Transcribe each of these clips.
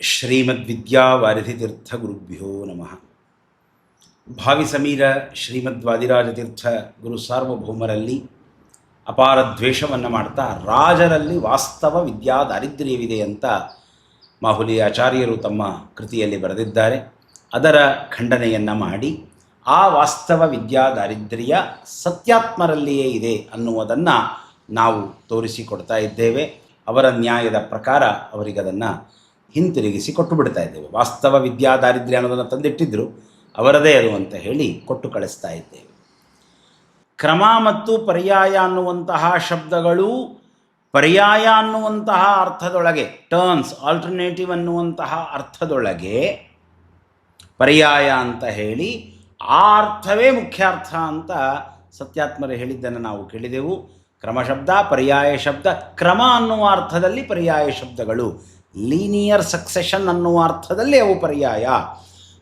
ಶ್ರೀಮದ್ವಿದ್ಯಾವಾರಿಧಿತೀರ್ಥಗುರುಭ್ಯೋ ನಮಃ. ಭಾವಿ ಸಮೀರ ಶ್ರೀಮದ್ವಾದಿರಾಜತೀರ್ಥ ಗುರು ಸಾರ್ವಭೌಮರಲ್ಲಿ ಅಪಾರ ದ್ವೇಷವನ್ನು ಮಾಡ್ತಾ ರಾಜರಲ್ಲಿ ವಾಸ್ತವ ವಿದ್ಯಾ ದಾರಿದ್ರ್ಯವಿದೆ ಅಂತ ಮಾಹುಲಿ ಆಚಾರ್ಯರು ತಮ್ಮ ಕೃತಿಯಲ್ಲಿ ಬರೆದಿದ್ದಾರೆ. ಅದರ ಖಂಡನೆಯನ್ನು ಮಾಡಿ ಆ ವಾಸ್ತವ ವಿದ್ಯಾ ದಾರಿದ್ರ್ಯ ಸತ್ಯಾತ್ಮರಲ್ಲಿಯೇ ಇದೆ ಅನ್ನುವುದನ್ನು ನಾವು ತೋರಿಸಿಕೊಡ್ತಾ ಇದ್ದೇವೆ. ಅವರ ನ್ಯಾಯದ ಪ್ರಕಾರ ಅವರಿಗದನ್ನು ಹಿಂತಿರುಗಿಸಿ ಕೊಟ್ಟು ಬಿಡ್ತಾ ಇದ್ದೇವೆ. ವಾಸ್ತವ ವಿದ್ಯಾ ದಾರಿದ್ರ್ಯ ಅನ್ನೋದನ್ನು ತಂದಿಟ್ಟಿದ್ದರು ಅವರದೇ ಅದು ಅಂತ ಹೇಳಿ ಕೊಟ್ಟು ಕಳಿಸ್ತಾ ಇದ್ದೇವೆ. ಕ್ರಮ ಮತ್ತು ಪರ್ಯಾಯ ಅನ್ನುವಂತಹ ಶಬ್ದಗಳು ಪರ್ಯಾಯ ಅನ್ನುವಂತಹ ಅರ್ಥದೊಳಗೆ ಟರ್ನ್ಸ್ ಆಲ್ಟರ್ನೇಟಿವ್ ಅನ್ನುವಂತಹ ಅರ್ಥದೊಳಗೆ ಪರ್ಯಾಯ ಅಂತ ಹೇಳಿ ಆ ಅರ್ಥವೇ ಮುಖ್ಯಾರ್ಥ ಅಂತ ಸತ್ಯಾತ್ಮರು ಹೇಳಿದ್ದನ್ನು ನಾವು ಕೇಳಿದೆವು. ಕ್ರಮಶಬ್ದ ಪರ್ಯಾಯ ಶಬ್ದ, ಕ್ರಮ ಅನ್ನುವ ಅರ್ಥದಲ್ಲಿ ಪರ್ಯಾಯ ಶಬ್ದಗಳು. ಲೀನಿಯರ್ ಸಕ್ಸೆಷನ್ ಅನ್ನುವ ಅರ್ಥದಲ್ಲಿ ಅವು ಪರ್ಯಾಯ.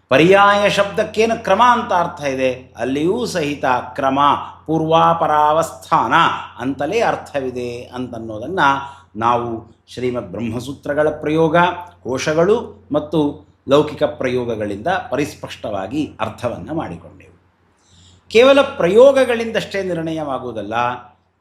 ಪರ್ಯಾಯ ಶಬ್ದಕ್ಕೇನು ಕ್ರಮ ಅಂತ ಅರ್ಥ ಇದೆ? ಅಲ್ಲಿಯೂ ಸಹಿತ ಕ್ರಮ, ಪೂರ್ವಾಪರಾವಸ್ಥಾನ ಅಂತಲೇ ಅರ್ಥವಿದೆ ಅಂತನ್ನೋದನ್ನು ನಾವು ಶ್ರೀಮದ್ ಬ್ರಹ್ಮಸೂತ್ರಗಳ ಪ್ರಯೋಗ, ಕೋಶಗಳು ಮತ್ತು ಲೌಕಿಕ ಪ್ರಯೋಗಗಳಿಂದ ಪರಿಸ್ಪಷ್ಟವಾಗಿ ಅರ್ಥವನ್ನು ಮಾಡಿಕೊಂಡೆವು. ಕೇವಲ ಪ್ರಯೋಗಗಳಿಂದಷ್ಟೇ ನಿರ್ಣಯವಾಗುವುದಲ್ಲ,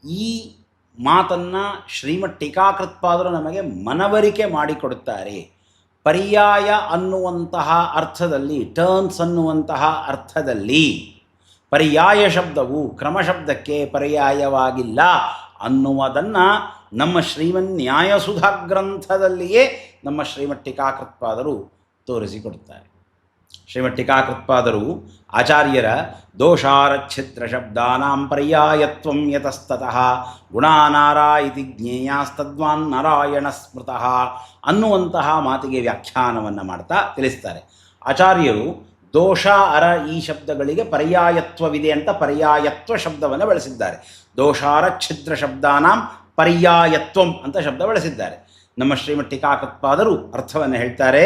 ಈ ಮಾತನ್ನು ಶ್ರೀಮಠ್ ಟೀಕಾಕೃತ್ಪಾದರು ನಮಗೆ ಮನವರಿಕೆ ಮಾಡಿಕೊಡುತ್ತಾರೆ. ಪರ್ಯಾಯ ಅನ್ನುವಂತಹ ಅರ್ಥದಲ್ಲಿ ಟರ್ನ್ಸ್ ಅನ್ನುವಂತಹ ಅರ್ಥದಲ್ಲಿ ಪರ್ಯಾಯ ಶಬ್ದವು ಕ್ರಮಶಬ್ದಕ್ಕೆ ಪರ್ಯಾಯವಾಗಿಲ್ಲ ಅನ್ನುವುದನ್ನು ನಮ್ಮ ಶ್ರೀಮನ್ ನ್ಯಾಯಸುಧಾ ಗ್ರಂಥದಲ್ಲಿಯೇ ನಮ್ಮ ಶ್ರೀಮಠ್ ಟೀಕಾಕೃತ್ಪಾದರು ತೋರಿಸಿಕೊಡುತ್ತಾರೆ. ಶ್ರೀಮಠ್ ಟೀಕಾಕೃತ್ಪಾದರು ಆಚಾರ್ಯರ ದೋಷಾರಛಿದ್ರ ಶಬ್ದಾನಾಂ ಪರ್ಯಾಯತ್ವಂ ಯತಸ್ತತಃ. ಗುಣಾನಾರ ಇತಿ ಜ್ಞೇಯಾಸ್ತದ್ವಾನ್ ನಾರಾಯಣ ಸ್ಮೃತಃ ಅನ್ನುವಂತಹ ಮಾತಿಗೆ ವ್ಯಾಖ್ಯಾನವನ್ನು ಮಾಡ್ತಾ ತಿಳಿಸ್ತಾರೆ. ಆಚಾರ್ಯರು ದೋಷ, ಅರ ಈ ಶಬ್ದಗಳಿಗೆ ಪರ್ಯಾಯತ್ವವಿದೆ ಅಂತ ಪರ್ಯಾಯತ್ವ ಶಬ್ದವನ್ನು ಬಳಸಿದ್ದಾರೆ. ದೋಷಾರ ಛಿದ್ರ ಶಬ್ದಾನಾಂ ಪರ್ಯಾಯತ್ವಂ ಅಂತ ಶಬ್ದ ಬಳಸಿದ್ದಾರೆ. ನಮ್ಮ ಶ್ರೀಮಠ್ ಟೀಕಾಕೃತ್ಪಾದರು ಅರ್ಥವನ್ನು ಹೇಳ್ತಾರೆ.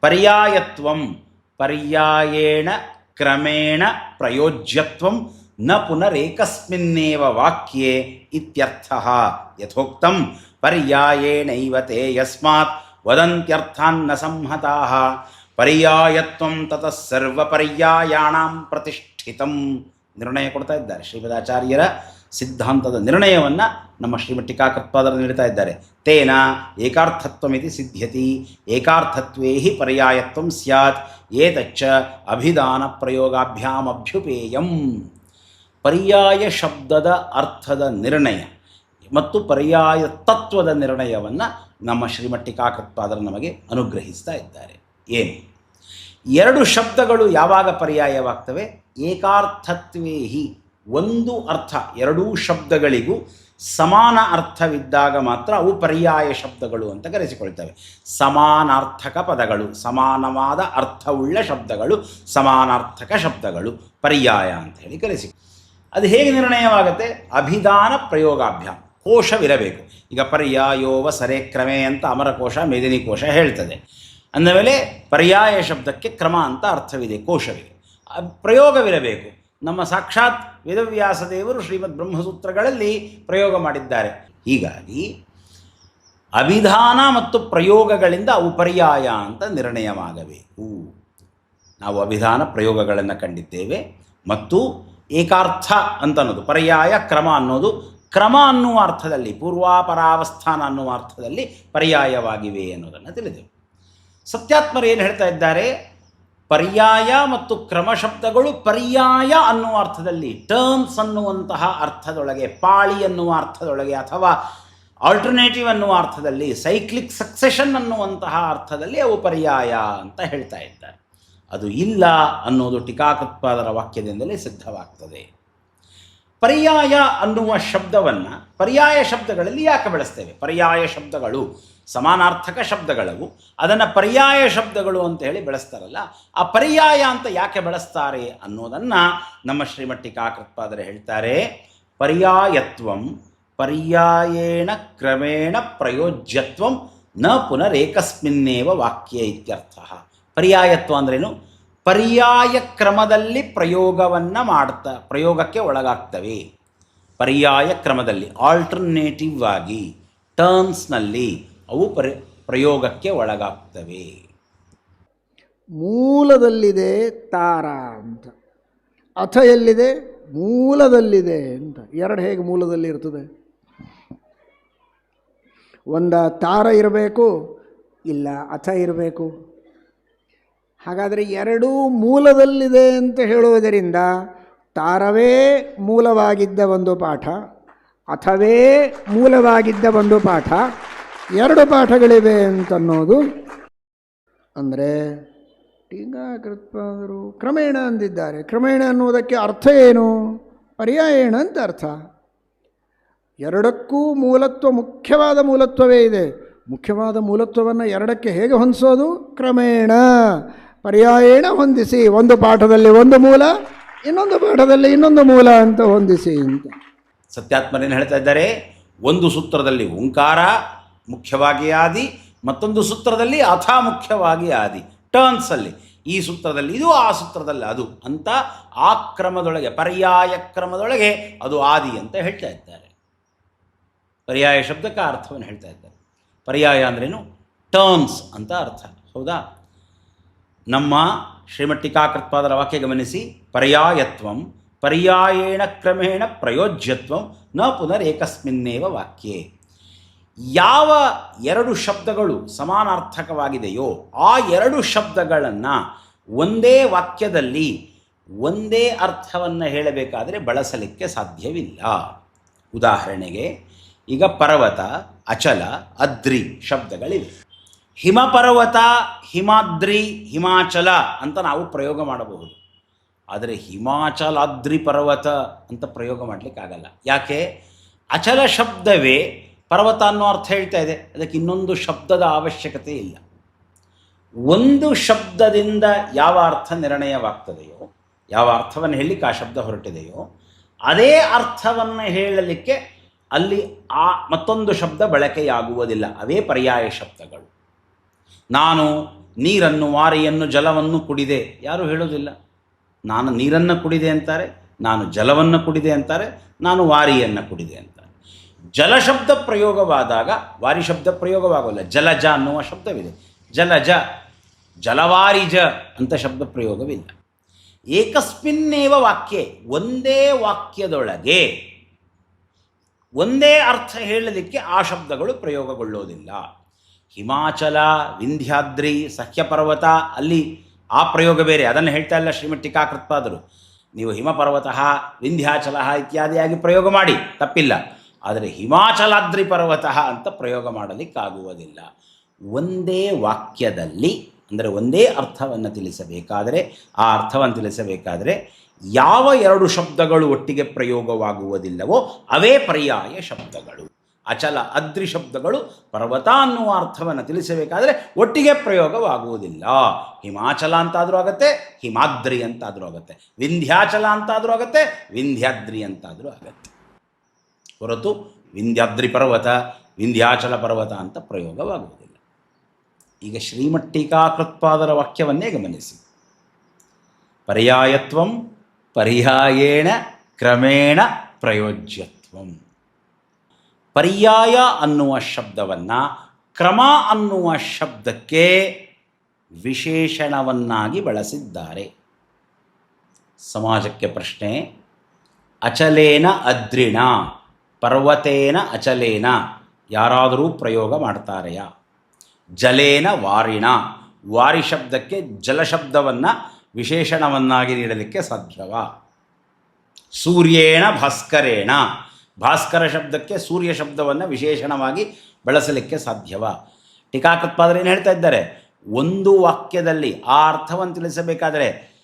ಪರ್ಯಾಯತ್ವಂ ಪರ್ಯಾಯೇಣ ಕ್ರಮೇಣ ಪ್ರಯೋಜ್ಯತ್ವಂ ನ ಪುನರೇಕಸ್ಮಿನ್ನೇವ ವಾಕ್ಯೆ ಇತ್ಯರ್ಥ ಯಥೋಕ್ತಂ ಪರ್ಯಾಯೇಣೈವ ತೇ ಯಸ್ಮಾತ್ ವದಂತ್ಯರ್ಥಾನ್ನ ಸಂಹತಾಃ ಪರ್ಯಾಯತ್ವಂ ತತಃ ಸರ್ವಪರ್ಯಾಯಾಣಾಂ ಪ್ರತಿಷ್ಠಿತಂ ನಿರ್ಣಯ ಕೊಡ್ತಾ ಇದ್ದಾರೆ ಶ್ರೀಮದಾಚಾರ್ಯರ ಸಿದ್ಧಾಂತದ ನಿರ್ಣಯವನ್ನು ನಮ್ಮ ಶ್ರೀಮಠ್ ಟೀಕಾಕೃತ್ಪಾದರು ನೀಡ್ತಾ ಇದ್ದಾರೆ. ತೇನ ಏಕಾರ್ಥತ್ವಮಿತಿ ಸಿದ್ಧ್ಯತಿ, ಏಕಾರ್ಥತ್ವೇ ಹಿ ಪರ್ಯಾಯತ್ವ ಸ್ಯಾತ್, ಏತಚ್ಚ ಅಭಿಧಾನ ಪ್ರಯೋಗಾಭ್ಯಾಮಭ್ಯುಪೇಯಂ. ಪರ್ಯಾಯ ಶಬ್ದದ ಅರ್ಥದ ನಿರ್ಣಯ ಮತ್ತು ಪರ್ಯಾಯ ತತ್ವದ ನಿರ್ಣಯವನ್ನು ನಮ್ಮ ಶ್ರೀಮಠ್ ಟೀಕಾಕೃತ್ಪಾದರು ನಮಗೆ ಅನುಗ್ರಹಿಸ್ತಾ ಇದ್ದಾರೆ. ಏನು? ಎರಡು ಶಬ್ದಗಳು ಯಾವಾಗ ಪರ್ಯಾಯವಾಗ್ತವೆ? ಏಕಾರ್ಥತ್ವೇ ಹಿ ಒಂದು ಅರ್ಥ, ಎರಡೂ ಶಬ್ದಗಳಿಗೂ ಸಮಾನ ಅರ್ಥವಿದ್ದಾಗ ಮಾತ್ರ ಅವು ಪರ್ಯಾಯ ಶಬ್ದಗಳು ಅಂತ ಕರೆಸಿಕೊಳ್ತವೆ. ಸಮಾನಾರ್ಥಕ ಪದಗಳು, ಸಮಾನವಾದ ಅರ್ಥವುಳ್ಳ ಶಬ್ದಗಳು, ಸಮಾನಾರ್ಥಕ ಶಬ್ದಗಳು, ಪರ್ಯಾಯ ಅಂತ ಹೇಳಿ ಕರೆಸಿ. ಅದು ಹೇಗೆ ನಿರ್ಣಯವಾಗುತ್ತೆ? ಅಭಿಧಾನ ಪ್ರಯೋಗಾಭ್ಯಾಮ, ಕೋಶವಿರಬೇಕು. ಈಗ ಪರ್ಯಾಯೋವ ಸರೆ ಕ್ರಮೆ ಅಂತ ಅಮರಕೋಶ, ಮೇದಿನಿ ಕೋಶ ಹೇಳ್ತದೆ. ಅಂದಮೇಲೆ ಪರ್ಯಾಯ ಶಬ್ದಕ್ಕೆ ಕ್ರಮ ಅಂತ ಅರ್ಥವಿದೆ ಕೋಶವಿದೆ ಪ್ರಯೋಗವಿರಬೇಕು. ನಮ್ಮ ಸಾಕ್ಷಾತ್ ವೇದವ್ಯಾಸ ದೇವರು ಶ್ರೀಮದ್ ಬ್ರಹ್ಮಸೂತ್ರಗಳಲ್ಲಿ ಪ್ರಯೋಗ ಮಾಡಿದ್ದಾರೆ. ಹೀಗಾಗಿ ಅಭಿಧಾನ ಮತ್ತು ಪ್ರಯೋಗಗಳಿಂದ ಅವು ಪರ್ಯಾಯ ಅಂತ ನಿರ್ಣಯವಾಗಬೇಕು. ನಾವು ಅಭಿಧಾನ ಪ್ರಯೋಗಗಳನ್ನು ಕಂಡಿದ್ದೇವೆ ಮತ್ತು ಏಕಾರ್ಥ ಅಂತ ಅನ್ನೋದು ಪರ್ಯಾಯ ಕ್ರಮ ಅನ್ನೋದು ಕ್ರಮ ಅನ್ನುವ ಅರ್ಥದಲ್ಲಿ, ಪೂರ್ವಾಪರಾವಸ್ಥಾನ ಅನ್ನುವ ಅರ್ಥದಲ್ಲಿ ಪರ್ಯಾಯವಾಗಿವೆ ಅನ್ನೋದನ್ನು ತಿಳಿದೆವು. ಸತ್ಯಾತ್ಮರು ಏನು ಹೇಳ್ತಾ ಇದ್ದಾರೆ? ಪರ್ಯಾಯ ಮತ್ತು ಕ್ರಮ ಶಬ್ದಗಳು ಪರ್ಯಾಯ ಅನ್ನುವ ಅರ್ಥದಲ್ಲಿ ಟರ್ಮ್ಸ್ ಅನ್ನುವಂತಹ ಅರ್ಥದೊಳಗೆ, ಪಾಳಿ ಅನ್ನುವ ಅರ್ಥದೊಳಗೆ ಅಥವಾ ಆಲ್ಟರ್ನೇಟಿವ್ ಅನ್ನುವ ಅರ್ಥದಲ್ಲಿ ಸೈಕ್ಲಿಕ್ ಸಕ್ಸೆಷನ್ ಅನ್ನುವಂತಹ ಅರ್ಥದಲ್ಲಿ ಅವು ಪರ್ಯಾಯ ಅಂತ ಹೇಳ್ತಾ ಇದ್ದಾರೆ. ಅದು ಇಲ್ಲ ಅನ್ನೋದು ಟೀಕಾಕೃತ್ಪಾದರ ವಾಕ್ಯದಿಂದಲೇ ಸಿದ್ಧವಾಗ್ತದೆ. ಪರ್ಯಾಯ ಅನ್ನುವ ಶಬ್ದವನ್ನು, ಪರ್ಯಾಯ ಶಬ್ದಗಳಲ್ಲಿ ಯಾಕೆ ಬಳಸ್ತೇವೆ? ಪರ್ಯಾಯ ಶಬ್ದಗಳು ಸಮಾನಾರ್ಥಕ ಶಬ್ದಗಳವು, ಅದನ್ನು ಪರ್ಯಾಯ ಶಬ್ದಗಳು ಅಂತ ಹೇಳಿ ಬೆಳೆಸ್ತಾರಲ್ಲ, ಆ ಪರ್ಯಾಯ ಅಂತ ಯಾಕೆ ಬಳಸ್ತಾರೆ ಅನ್ನೋದನ್ನು ನಮ್ಮ ಶ್ರೀಮಟ್ಟಿ ಟೀಕಾಕೃತ್ಪಾದರು ಹೇಳ್ತಾರೆ, ಪರ್ಯಾಯತ್ವಂ ಪರ್ಯಾಯೇಣ ಕ್ರಮೇಣ ಪ್ರಯೋಜ್ಯತ್ವಂ ನ ಪುನರೇಕಸ್ಮಿನ್ನೇವ ವಾಕ್ಯ ಇತ್ಯರ್ಥ. ಪರ್ಯಾಯತ್ವ ಅಂದ್ರೇನು? ಪರ್ಯಾಯ ಕ್ರಮದಲ್ಲಿ ಪ್ರಯೋಗವನ್ನು ಮಾಡ್ತಾ, ಪ್ರಯೋಗಕ್ಕೆ ಒಳಗಾಗ್ತವೆ. ಪರ್ಯಾಯ ಕ್ರಮದಲ್ಲಿ ಆಲ್ಟರ್ನೇಟಿವ್ ಆಗಿ ಟರ್ಮ್ಸ್ನಲ್ಲಿ ಅವು ಪರಿ ಪ್ರಯೋಗಕ್ಕೆ ಒಳಗಾಗ್ತವೆ. ಮೂಲದಲ್ಲಿದೆ ತಾರ ಅಂತ. ಅಥ ಎಲ್ಲಿದೆ? ಮೂಲದಲ್ಲಿದೆ ಅಂತ. ಎರಡು ಹೇಗೆ ಮೂಲದಲ್ಲಿ ಇರ್ತದೆ? ಒಂದ ತಾರ ಇರಬೇಕು, ಇಲ್ಲ ಅಥ ಇರಬೇಕು. ಹಾಗಾದರೆ ಎರಡೂ ಮೂಲದಲ್ಲಿದೆ ಅಂತ ಹೇಳುವುದರಿಂದ ತಾರವೇ ಮೂಲವಾಗಿದ್ದ ಒಂದು ಪಾಠ, ಅಥವೇ ಮೂಲವಾಗಿದ್ದ ಒಂದು ಪಾಠ ಎರಡು ಪಾಠಗಳಿವೆ ಅಂತನ್ನೋದು. ಅಂದರೆ ಟೀಕಾಕೃತ್ಪಾದರು ಕ್ರಮೇಣ ಅಂದಿದ್ದಾರೆ. ಕ್ರಮೇಣ ಅನ್ನುವುದಕ್ಕೆ ಅರ್ಥ ಏನು? ಪರ್ಯಾಯೇಣ ಅಂತ ಅರ್ಥ. ಎರಡಕ್ಕೂ ಮೂಲತ್ವ ಮುಖ್ಯವಾದ ಮೂಲತ್ವವೇ ಇದೆ. ಮುಖ್ಯವಾದ ಮೂಲತ್ವವನ್ನು ಎರಡಕ್ಕೆ ಹೇಗೆ ಹೊಂದಿಸೋದು? ಕ್ರಮೇಣ. ಪರ್ಯಾಯೇಣ ಹೊಂದಿಸಿ. ಒಂದು ಪಾಠದಲ್ಲಿ ಒಂದು ಮೂಲ, ಇನ್ನೊಂದು ಪಾಠದಲ್ಲಿ ಇನ್ನೊಂದು ಮೂಲ ಅಂತ ಹೊಂದಿಸಿ ಅಂತ. ಸತ್ಯಾತ್ಮರೇನು ಹೇಳ್ತಾ ಇದ್ದಾರೆ? ಒಂದು ಸೂತ್ರದಲ್ಲಿ ಓಂಕಾರ ಮುಖ್ಯವಾಗಿ ಆದಿ, ಮತ್ತೊಂದು ಸೂತ್ರದಲ್ಲಿ ಅಥ ಮುಖ್ಯವಾಗಿ ಆದಿ ಟರ್ನ್ಸಲ್ಲಿ ಈ ಸೂತ್ರದಲ್ಲಿ ಇದು, ಆ ಸೂತ್ರದಲ್ಲಿ ಅದು ಅಂತ ಆ ಕ್ರಮದೊಳಗೆ, ಪರ್ಯಾಯ ಕ್ರಮದೊಳಗೆ ಅದು ಆದಿ ಅಂತ ಹೇಳ್ತಾ ಇದ್ದಾರೆ. ಪರ್ಯಾಯ ಶಬ್ದಕ್ಕೆ ಅರ್ಥವನ್ನು ಹೇಳ್ತಾ ಇದ್ದಾರೆ. ಪರ್ಯಾಯ ಅಂದ್ರೇನು? ಟರ್ನ್ಸ್ ಅಂತ ಅರ್ಥ. ಹೌದಾ? ನಮ್ಮ ಶ್ರೀಮಟ್ಟಿಕಾಕೃತ್ಪಾದರ ವಾಕ್ಯ ಗಮನಿಸಿ, ಪರ್ಯಾಯತ್ವಂ, ಪರ್ಯಾಯೇಣ ಕ್ರಮೇಣ ಪ್ರಯೋಜ್ಯತ್ವಂ ನ ಪುನರೇಕಸ್ಮಿನ್ನೇವ ವಾಕ್ಯೆ. ಯಾವ ಎರಡು ಶಬ್ದಗಳು ಸಮಾನಾರ್ಥಕವಾಗಿದೆಯೋ ಆ ಎರಡು ಶಬ್ದಗಳನ್ನು ಒಂದೇ ವಾಕ್ಯದಲ್ಲಿ ಒಂದೇ ಅರ್ಥವನ್ನು ಹೇಳಬೇಕಾದರೆ ಬಳಸಲಿಕ್ಕೆ ಸಾಧ್ಯವಿಲ್ಲ. ಉದಾಹರಣೆಗೆ, ಈಗ ಪರ್ವತ, ಅಚಲ, ಅದ್ರಿ ಶಬ್ದಗಳಿವೆ. ಹಿಮಪರ್ವತ ಹಿಮಾದ್ರಿ, ಹಿಮಾಚಲ ಅಂತ ನಾವು ಪ್ರಯೋಗ ಮಾಡಬಹುದು. ಆದರೆ ಹಿಮಾಚಲಾದ್ರಿ ಪರ್ವತ ಅಂತ ಪ್ರಯೋಗ ಮಾಡಲಿಕ್ಕಾಗಲ್ಲ. ಯಾಕೆ? ಅಚಲ ಶಬ್ದವೇ ಪರ್ವತ ಅನ್ನೋ ಅರ್ಥ ಹೇಳ್ತಾ ಇದೆ. ಅದಕ್ಕೆ ಇನ್ನೊಂದು ಶಬ್ದದ ಅವಶ್ಯಕತೆ ಇಲ್ಲ. ಒಂದು ಶಬ್ದದಿಂದ ಯಾವ ಅರ್ಥ ನಿರ್ಣಯವಾಗ್ತದೆಯೋ, ಯಾವ ಅರ್ಥವನ್ನು ಹೇಳಲಿಕ್ಕೆ ಆ ಶಬ್ದ ಹೊರಟಿದೆಯೋ, ಅದೇ ಅರ್ಥವನ್ನು ಹೇಳಲಿಕ್ಕೆ ಅಲ್ಲಿ ಆ ಮತ್ತೊಂದು ಶಬ್ದ ಬಳಕೆಯಾಗುವುದಿಲ್ಲ. ಅವೇ ಪರ್ಯಾಯ ಶಬ್ದಗಳು. ನಾನು ನೀರನ್ನು, ವಾರಿಯನ್ನು, ಜಲವನ್ನು ಕುಡಿದೆ. ಯಾರು ಹೇಳೋದಿಲ್ಲ ನಾನು ನೀರನ್ನು ಕುಡಿದೆ ಅಂತಾರೆ, ನಾನು ಜಲವನ್ನು ಕುಡಿದೆ ಅಂತಾರೆ, ನಾನು ವಾರಿಯನ್ನು ಕುಡಿದೆ ಅಂತಾರೆ. ಜಲಶಬ್ದ ಪ್ರಯೋಗವಾದಾಗ ವಾರಿ ಶಬ್ದ ಪ್ರಯೋಗವಾಗಲ್ಲ. ಜಲಜ ಅನ್ನುವ ಶಬ್ದವಿದೆ. ಜಲಜ, ಜಲವಾರಿಜ ಅಂತ ಶಬ್ದ ಪ್ರಯೋಗವಿಲ್ಲ. ಏಕಸ್ಮಿನ್ನೇವ ವಾಕ್ಯ, ಒಂದೇ ವಾಕ್ಯದೊಳಗೆ ಒಂದೇ ಅರ್ಥ ಹೇಳಲಿಕ್ಕೆ ಆ ಶಬ್ದಗಳು ಪ್ರಯೋಗಗೊಳ್ಳೋದಿಲ್ಲ ಹಿಮಾಚಲ, ವಿಂಧ್ಯಾದ್ರಿ ಸಖ್ಯಪರ್ವತ ಅಲ್ಲಿ ಆ ಪ್ರಯೋಗ ಬೇರೆ. ಅದನ್ನು ಹೇಳ್ತಾ ಇಲ್ಲ ಶ್ರೀಮಠ್ ಟೀಕಾಕೃತ್ಪಾದರು. ನೀವು ಹಿಮಪರ್ವತಃ, ವಿಂಧ್ಯಾಚಲ ಇತ್ಯಾದಿಯಾಗಿ ಪ್ರಯೋಗ ಮಾಡಿ. ತಪ್ಪಿಲ್ಲ. ಆದರೆ ಹಿಮಾಚಲಾದ್ರಿ ಪರ್ವತ ಅಂತ ಪ್ರಯೋಗ ಮಾಡಲಿಕ್ಕಾಗುವುದಿಲ್ಲ. ಒಂದೇ ವಾಕ್ಯದಲ್ಲಿ, ಅಂದರೆ ಒಂದೇ ಅರ್ಥವನ್ನು ತಿಳಿಸಬೇಕಾದರೆ, ಆ ಅರ್ಥವನ್ನು ತಿಳಿಸಬೇಕಾದರೆ ಯಾವ ಎರಡು ಶಬ್ದಗಳು ಒಟ್ಟಿಗೆ ಪ್ರಯೋಗವಾಗುವುದಿಲ್ಲವೋ ಅವೇ ಪರ್ಯಾಯ ಶಬ್ದಗಳು. ಅಚಲ ಅದ್ರಿ ಶಬ್ದಗಳು ಪರ್ವತ ಅನ್ನುವ ಅರ್ಥವನ್ನು ತಿಳಿಸಬೇಕಾದರೆ ಒಟ್ಟಿಗೆ ಪ್ರಯೋಗವಾಗುವುದಿಲ್ಲ. ಹಿಮಾಚಲ ಅಂತಾದರೂ ಆಗುತ್ತೆ, ಹಿಮಾದ್ರಿ ಅಂತಾದರೂ ಆಗುತ್ತೆ. ವಿಂಧ್ಯಾಚಲ ಅಂತಾದರೂ ಆಗುತ್ತೆ, ವಿಂಧ್ಯಾದ್ರಿ ಅಂತಾದರೂ ಆಗುತ್ತೆ. ಹೊರತು ವಿಂಧ್ಯಾದ್ರಿ ಪರ್ವತ, ವಿಂಧ್ಯಾಚಲ ಪರ್ವತ ಅಂತ ಪ್ರಯೋಗವಾಗುವುದಿಲ್ಲ. ಈಗ ಶ್ರೀಮಟ್ಟೀಕಾಕೃತ್ಪಾದರ ವಾಕ್ಯವನ್ನೇ ಗಮನಿಸಿ. ಪರ್ಯಾಯತ್ವಂ ಪರ್ಯಾಯೇಣ ಕ್ರಮೇಣ ಪ್ರಯೋಜ್ಯತ್ವಂ. ಪರ್ಯಾಯ ಅನ್ನುವ ಶಬ್ದವನ್ನು ಕ್ರಮ ಅನ್ನುವ ಶಬ್ದಕ್ಕೆ ವಿಶೇಷಣವನ್ನಾಗಿ ಬಳಸಿದ್ದಾರೆ. ಸಮಾಜಕ್ಕೆ ಪ್ರಶ್ನೆ, ಅಚಲೇನ ಅದ್ರಿಣ. ಪರ್ವತೇನ ಅಚಲೇನ, ಯಾರಾದರೂ ಪ್ರಯೋಗ ಮಾಡ್ತಾರೆಯಾ? ಜಲೇನ ವಾರಿಣ. ವಾರಿ ಶಬ್ದಕ್ಕೆ ಜಲಶಬ್ದವನ್ನು ವಿಶೇಷಣವನ್ನಾಗಿ ನೀಡಲಿಕ್ಕೆ ಸಾಧ್ಯವ? ಸೂರ್ಯೇಣ ಭಾಸ್ಕರೇಣ. ಭಾಸ್ಕರ ಶಬ್ದಕ್ಕೆ ಸೂರ್ಯ ಶಬ್ದವನ್ನು ವಿಶೇಷಣವಾಗಿ ಬಳಸಲಿಕ್ಕೆ ಸಾಧ್ಯವಾ? ಟೀಕಾಕೃತ್ಪಾದರೇನು ಹೇಳ್ತಾ ಇದ್ದಾರೆ? ಒಂದು ವಾಕ್ಯದಲ್ಲಿ ಆ ಅರ್ಥವನ್ನು ತಿಳಿಸಬೇಕಾದರೆ